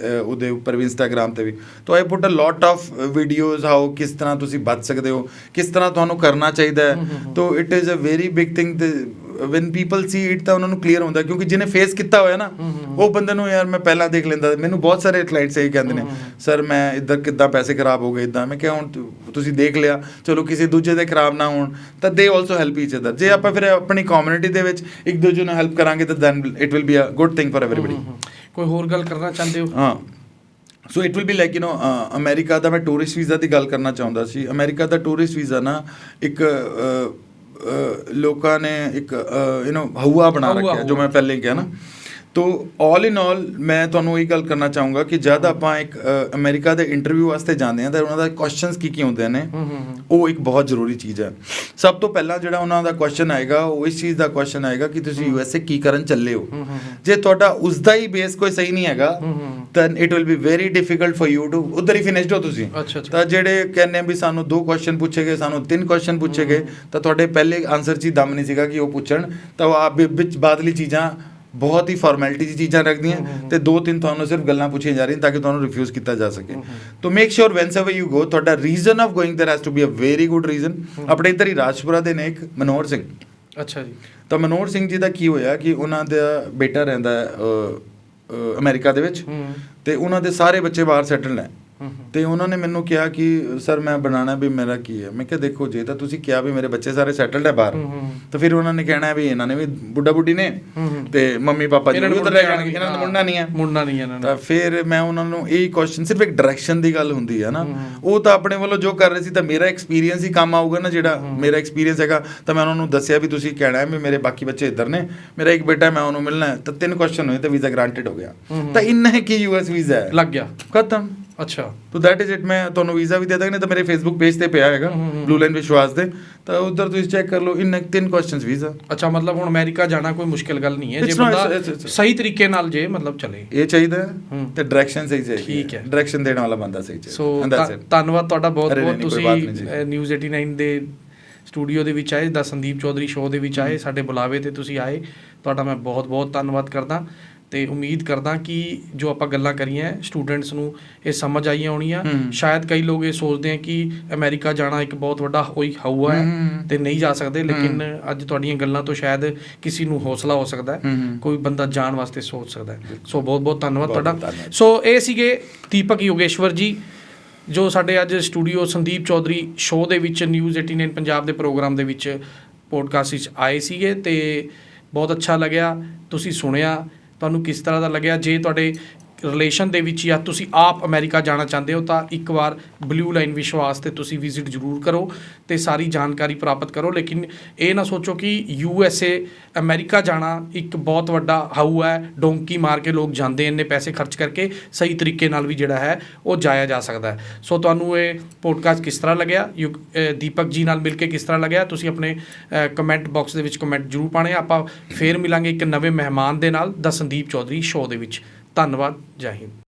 ਅ, ਉਹਦੇ ਉੱਪਰ ਵੀ ਇੰਸਟਾਗ੍ਰam ਤੇ ਵੀ। ਤਾਂ I put a lot of videos how ਕਿਸ ਤਰ੍ਹਾਂ ਤੁਸੀਂ ਬਚ ਸਕਦੇ ਹੋ ਕਿਸ ਤਰ੍ਹਾਂ ਤੁਹਾਨੂੰ ਕਰਨਾ ਚਾਹੀਦਾ ਹੈ। ਤਾਂ it is a very big thing when people see it ਤਾਂ ਉਹਨਾਂ ਨੂੰ ਕਲੀਅਰ ਹੁੰਦਾ ਕਿਉਂਕਿ ਜਿਹਨੇ ਫੇਸ ਕੀਤਾ ਹੋਇਆ ਨਾ ਉਹ ਬੰਦੇ ਨੂੰ ਯਾਰ ਮੈਂ ਪਹਿਲਾਂ ਦੇਖ ਲੈਂਦਾ ਮੈਨੂੰ ਬਹੁਤ ਸਾਰੇ ਕਲਾਇੰਟਸ ਇਹ ਕਹਿੰਦੇ ਨੇ ਸਰ ਮੈਂ ਇੱਧਰ ਕਿੱਦਾਂ ਪੈਸੇ ਖਰਾਬ ਹੋ ਗਏ ਇਦਾਂ। ਮੈਂ ਕਿਹਾ ਹੁਣ ਤੁਸੀਂ ਦੇਖ ਲਿਆ ਚਲੋ ਕਿਸੇ ਦੂਜੇ ਦੇ ਖਰਾਬ ਨਾ ਹੋਣ। ਤਾਂ ਦੇ ਆਲਸੋ ਹੈਲਪ ਈਚ ਅਦਰ ਜੇ ਆਪਾਂ ਫਿਰ ਆਪਣੀ ਕਮਿਊਨਿਟੀ ਦੇ ਵਿੱਚ ਇੱਕ ਦੂਜੇ ਨੂੰ ਹੈਲਪ ਕਰਾਂਗੇ ਤਾਂ then it will be a good thing for everybody ਕੋਈ ਹੋਰ ਗੱਲ ਕਰਨਾ ਚਾਹੁੰਦੇ ਹੋ? ਹਾਂ। So it will be like you know America ਦਾ ਮੈਂ ਟੂਰਿਸਟ ਵੀਜ਼ਾ ਦੀ ਗੱਲ ਕਰਨਾ ਚਾਹੁੰਦਾ ਸੀ। ਅਮਰੀਕਾ ਦਾ ਟੂਰਿਸਟ ਵੀਜ਼ਾ ਨਾ ਇੱਕ ਲੋਕਾਂ ਨੇ ਇੱਕ ਯੂ نو ਹਊਆ ਬਣਾ ਰੱਖਿਆ ਜੋ। ਮੈਂ ਪਹਿਲੇ ਕਿਹਾ ਨਾ ਤੋ 올 ਇਨ 올 ਮੈਂ ਤੁਹਾਨੂੰ ਇਹ ਗੱਲ ਕਰਨਾ ਚਾਹੂੰਗਾ ਕਿ ਜਦ ਆਪਾਂ ਇੱਕ ਅਮਰੀਕਾ ਦੇ ਇੰਟਰਵਿਊ ਵਾਸਤੇ ਜਾਂਦੇ ਹਾਂ ਤਾਂ ਉਹਨਾਂ ਦਾ ਕੁਐਸਚਨਸ ਕੀ ਕੀ ਹੁੰਦੇ ਨੇ ਉਹ ਇੱਕ ਬਹੁਤ ਜ਼ਰੂਰੀ ਚੀਜ਼ ਹੈ। ਸਭ ਤੋਂ ਪਹਿਲਾਂ ਜਿਹੜਾ ਉਹਨਾਂ ਦਾ ਕੁਐਸਚਨ ਆਏਗਾ ਉਹ ਇਸ ਚੀਜ਼ ਦਾ ਕੁਐਸਚਨ ਆਏਗਾ ਕਿ ਤੁਸੀਂ ਯੂਐਸਏ ਕੀ ਕਰਨ ਚੱਲੇ ਹੋ। ਜੇ ਤੁਹਾਡਾ ਉਸ ਦਾ ਹੀ ਬੇਸ ਕੋਈ ਸਹੀ ਨਹੀਂ ਹੈਗਾ then it will be very difficult for you to ਉਧਰ ਹੀ ਫਿਨਿਸ਼ਡ ਹੋ ਤੁਸੀਂ। ਤਾਂ ਜਿਹੜੇ ਕਹਿੰਦੇ ਆ ਵੀ ਸਾਨੂੰ ਦੋ ਕੁਐਸਚਨ ਪੁੱਛੇ ਗਏ ਸਾਨੂੰ ਤਿੰਨ ਕੁਐਸਚਨ ਪੁੱਛੇ ਗਏ ਤਾਂ ਤੁਹਾਡੇ ਪਹਿਲੇ ਆਨਸਰ 'ਚ ਹੀ ਦਮ ਨਹੀਂ ਸੀਗਾ ਕਿ ਉਹ ਪੁੱਛਣ। ਤਾਂ ਉਹ ਆਪ ਵੀ ਵਿੱਚ ਬਾਦਲੀ ਚੀਜ਼ਾਂ ਬਹੁਤ ਹੀ ਫਾਰਮੈਲਿਟੀ ਦੀ ਚੀਜ਼ਾਂ ਰੱਖਦੀਆਂ ਤੇ ਦੋ ਤਿੰਨ ਤੁਹਾਨੂੰ ਸਿਰਫ ਗੱਲਾਂ ਪੁੱਛੀਆਂ ਜਾ ਰਹੀਆਂ ਤਾਂ ਕਿ ਤੁਹਾਨੂੰ ਰਿਫਿਊਜ਼ ਕੀਤਾ ਜਾ ਸਕੇ ਤੋ ਮੇਕ ਸ਼ੋਰ ਵੈਨਸਐਵਰ ਯੂ ਗੋ ਤੁਹਾਡਾ reason of going there has to be a very good reason ਆਪਣੇ ਇੱਧਰ ਹੀ ਰਾਜਪੁਰਾ ਦੇ ਨੇ ਇੱਕ ਮਨੋਹਰ ਸਿੰਘ ਅੱਛਾ ਜੀ ਤਾਂ ਮਨੋਹਰ ਸਿੰਘ ਜੀ ਦਾ ਕੀ ਹੋਇਆ ਕਿ ਉਹਨਾਂ ਦਾ ਬੇਟਾ ਰਹਿੰਦਾ ਹੈ ਅ, ਅ, ਅਮਰੀਕਾ ਦੇ ਵਿੱਚ ਹੂੰ ਤੇ ਉਹਨਾਂ ਦੇ ਸਾਰੇ ਬੱਚੇ ਬਾਹਰ ਸੈਟਲ ਨੇ ਹੂੰ ਹੂੰ ਤੇ ਉਹਨਾਂ ਨੇ ਮੈਨੂੰ ਕਿਹਾ ਕਿ ਸਰ ਮੈਂ ਬਣਾਣਾ ਵੀ ਮੇਰਾ ਕੀ ਹੈ? ਮੈਂ ਕਿਹਾ ਦੇਖੋ ਜੇ ਤਾਂ ਤੁਸੀਂ ਕਿਹਾ ਵੀ ਮੇਰੇ ਬੱਚੇ ਸਾਰੇ ਸੈਟਲਡ ਹੈ ਬਾਹਰ। ਤਾਂ ਫਿਰ ਉਹਨਾਂ ਨੇ ਕਹਿਣਾ ਵੀ ਇਹਨਾਂ ਨੇ ਵੀ ਬੁੱਢਾ ਬੁੱਢੀ ਨੇ। ਤੇ ਮੰਮੀ ਪਾਪਾ ਜੀ ਨੂੰ ਉੱਧਰ ਰਹਿ ਜਾਣਗੇ। ਇਹਨਾਂ ਦਾ ਮੁੰਡਾ ਨਹੀਂ ਹੈ। ਮੁੰਡਾ ਨਹੀਂ ਇਹਨਾਂ ਤਾਂ ਦਾ ਫਿਰ ਮੈਂ ਉਹਨਾਂ ਨੂੰ ਇਹ ਕੁਐਸਚਨ ਸਿਰਫ ਇੱਕ ਡਾਇਰੈਕਸ਼ਨ ਦੀ ਗੱਲ ਹੁੰਦੀ ਹੈ ਨਾ। ਉਹ ਤਾਂ ਆਪਣੇ ਵੱਲੋਂ ਜੋ ਕਰ ਰਹੇ ਸੀ ਤਾਂ ਮੇਰਾ ਐਕਸਪੀਰੀਅੰਸ ਹੀ ਕੰਮ ਆਊਗਾ ਨਾ ਜਿਹੜਾ ਮੇਰਾ ਐਕਸਪੀਰੀਅੰਸ ਹੈਗਾ। ਤਾਂ ਮੈਂ ਉਹਨਾਂ ਨੂੰ ਦੱਸਿਆ ਵੀ ਤੁਸੀਂ ਕਹਿਣਾ ਹੈ ਵੀ ਮੇਰੇ ਬਾਕੀ ਬੱਚੇ ਇੱਧਰ ਨੇ। ਮੇਰਾ ਇੱਕ ਬੇਟਾ ਮੈਂ ਉਹਨੂੰ ਮਿਲਣਾ ਹੈ। ਤਾਂ ਤਿੰਨ ਕੁਐਸਚਨ ਹੋਏ ਤਾਂ ਵੀਜ਼ਾ ਗ੍ਰਾਂਟਡ ਹੋ ਗਿਆ। ਤਾਂ ਇੰਨਾ ਹੈ ਕਿ ਯੂਐਸ ਵੀਜ਼ਾ ਹੈ। ਲੱਗ ਗਿਆ। ਖਤਮ। ਅੱਛਾ। ਤੋ ਦੈਟ ਇਜ਼ ਇਟ ਮੈਂ ਤੁਹਾਨੂੰ ਵੀਜ਼ਾ ਵੀ ਦੇ ਦਾਂਗਾ ਨਹੀਂ ਤਾਂ ਮੇਰੇ ਫੇਸਬੁੱਕ ਪੇਜ ਤੇ ਪਿਆ ਹੈਗਾ ਬਲੂ ਲਾਈਨ ਵਿਸ਼ਵਾਸ ਦੇ ਤਾਂ। ਉਧਰ ਤੁਸੀਂ ਚੈੱਕ ਕਰ ਲਓ ਇਨ ਤਿੰਨ ਕੁਐਸਚਨਸ ਵੀਜ਼ਾ ਅੱਛਾ ਮਤਲਬ ਹੁਣ ਅਮਰੀਕਾ ਜਾਣਾ ਕੋਈ ਮੁਸ਼ਕਿਲ ਗੱਲ ਨਹੀਂ ਹੈ ਜੇ ਬੰਦਾ ਸਹੀ ਤਰੀਕੇ ਨਾਲ ਜੇ ਮਤਲਬ ਚਲੇ। ਇਹ ਚਾਹੀਦਾ ਤੇ ਡਾਇਰੈਕਸ਼ਨ ਸਹੀ ਚਾਹੀਦੀ ਠੀਕ ਹੈ। ਡਾਇਰੈਕਸ਼ਨ ਦੇਣ ਵਾਲਾ ਬੰਦਾ ਸਹੀ ਚਾਹੀਦਾ। ਸੋ. ਧੰਨਵਾਦ ਤੁਹਾਡਾ ਬਹੁਤ ਬਹੁਤ। ਤੁਸੀਂ। ਨਿਊਜ਼ 89 ਦੇ ਸਟੂਡੀਓ ਦੇ ਵਿੱਚ ਆਏ ਦਾ ਸੰਦੀਪ ਚੌਧਰੀ ਸ਼ੋਅ ਦੇ ਵਿੱਚ ਆਏ ਸਾਡੇ ਬੁਲਾਵੇ ਤੇ ਤੁਸੀਂ ਆਏ। ਤੁਹਾਡਾ ਮੈਂ ਬਹੁਤ ਬਹੁਤ ਧੰਨਵਾਦ ਕਰਦਾ। ਤੇ ਉਮੀਦ ਕਰਦਾ ਕਿ ਜੋ ਆਪਾਂ ਗੱਲਾਂ ਕਰੀਆਂ ਸਟੂਡੈਂਟਸ ਨੂੰ ਇਹ ਸਮਝ ਆਈਆਂ ਹੋਣੀਆਂ ਹਮ। ਸ਼ਾਇਦ ਕਈ ਲੋਕ ਇਹ ਸੋਚਦੇ ਆ ਕਿ ਅਮਰੀਕਾ ਜਾਣਾ ਇੱਕ ਬਹੁਤ ਵੱਡਾ ਹੋਈ ਹਊਆ ਹੈ। ਤੇ ਨਹੀਂ ਜਾ ਸਕਦੇ ਲੇਕਿਨ ਅੱਜ ਤੁਹਾਡੀਆਂ ਗੱਲਾਂ ਤੋਂ ਸ਼ਾਇਦ ਕਿਸੇ ਨੂੰ ਹੌਸਲਾ ਹੋ ਸਕਦਾ ਹੈ। ਕੋਈ ਬੰਦਾ ਜਾਣ ਵਾਸਤੇ ਸੋਚ ਸਕਦਾ ਹੈ ਸੋ ਬਹੁਤ ਬਹੁਤ ਧੰਨਵਾਦ ਤੁਹਾਡਾ। ਸੋ ਇਹ ਸੀਗੇ ਦੀਪਕ ਯੋਗੇਸ਼ਵਰ ਜੀ ਜੋ ਸਾਡੇ ਅੱਜ ਸਟੂਡੀਓ ਸੰਦੀਪ ਚੌਧਰੀ ਸ਼ੋਅ ਦੇ ਵਿੱਚ ਨਿਊਜ਼ 89 ਪੰਜਾਬ ਦੇ ਪ੍ਰੋਗਰਾਮ ਦੇ ਵਿੱਚ ਪੋਡਕਾਸਟ ਵਿੱਚ ਆਏ ਸੀਗੇ ਤੇ ਬਹੁਤ ਅੱਛਾ ਲੱਗਿਆ ਤੁਸੀਂ ਸੁਣਿਆ ਤੁਹਾਨੂੰ ਕਿਸ ਤਰ੍ਹਾਂ ਦਾ ਲੱਗਿਆ? ਜੇ ਤੁਹਾਡੇ ਰਿਲੇਸ਼ਨ ਦੇ ਵਿੱਚ ਜਾਂ ਤੁਸੀਂ ਆਪ ਅਮਰੀਕਾ ਜਾਣਾ ਚਾਹੁੰਦੇ ਹੋ ਤਾਂ ਇੱਕ ਵਾਰ ਬਲੂ ਲਾਈਨ ਵਿਸ਼ਵਾਸ ਤੇ ਤੁਸੀਂ ਵਿਜ਼ਿਟ ਜ਼ਰੂਰ ਕਰੋ ਤੇ ਸਾਰੀ ਜਾਣਕਾਰੀ ਪ੍ਰਾਪਤ ਕਰੋ। ਲੇਕਿਨ ਇਹ ਨਾ ਸੋਚੋ ਕਿ ਯੂ ਐਸ ਏ ਅਮਰੀਕਾ ਜਾਣਾ ਇੱਕ ਬਹੁਤ ਵੱਡਾ ਹਾਊ ਹੈ। ਡੋਂਕੀ ਮਾਰ ਕੇ ਲੋਕ ਜਾਂਦੇ ਇੰਨੇ ਪੈਸੇ ਖਰਚ ਕਰਕੇ ਸਹੀ ਤਰੀਕੇ ਨਾਲ ਵੀ ਜਿਹੜਾ ਹੈ ਉਹ ਜਾਇਆ ਜਾ ਸਕਦਾ ਹੈ। ਸੋ ਤੁਹਾਨੂੰ ਇਹ ਪੋਡਕਾਸਟ ਕਿਸ ਤਰ੍ਹਾਂ ਲੱਗਿਆ? ਯੁਗ- ਦੀਪਕ ਜੀ ਨਾਲ ਮਿਲ ਕੇ ਕਿਸ ਤਰ੍ਹਾਂ ਲੱਗਿਆ? ਤੁਸੀਂ ਆਪਣੇ ਕਮੈਂਟ ਬਾਕਸ ਦੇ ਵਿੱਚ ਕਮੈਂਟ ਜ਼ਰੂਰ ਪਾਣੇ ਆਪਾਂ ਫੇਰ ਮਿਲਾਂਗੇ ਇੱਕ ਨਵੇਂ ਮਹਿਮਾਨ ਦੇ ਨਾਲ ਦਾ ਸੰਦੀਪ ਚੌਧਰੀ ਸ਼ੋਅ ਦੇ ਵਿੱਚ। ਧੰਨਵਾਦ ਜੈ ਹਿੰਦ।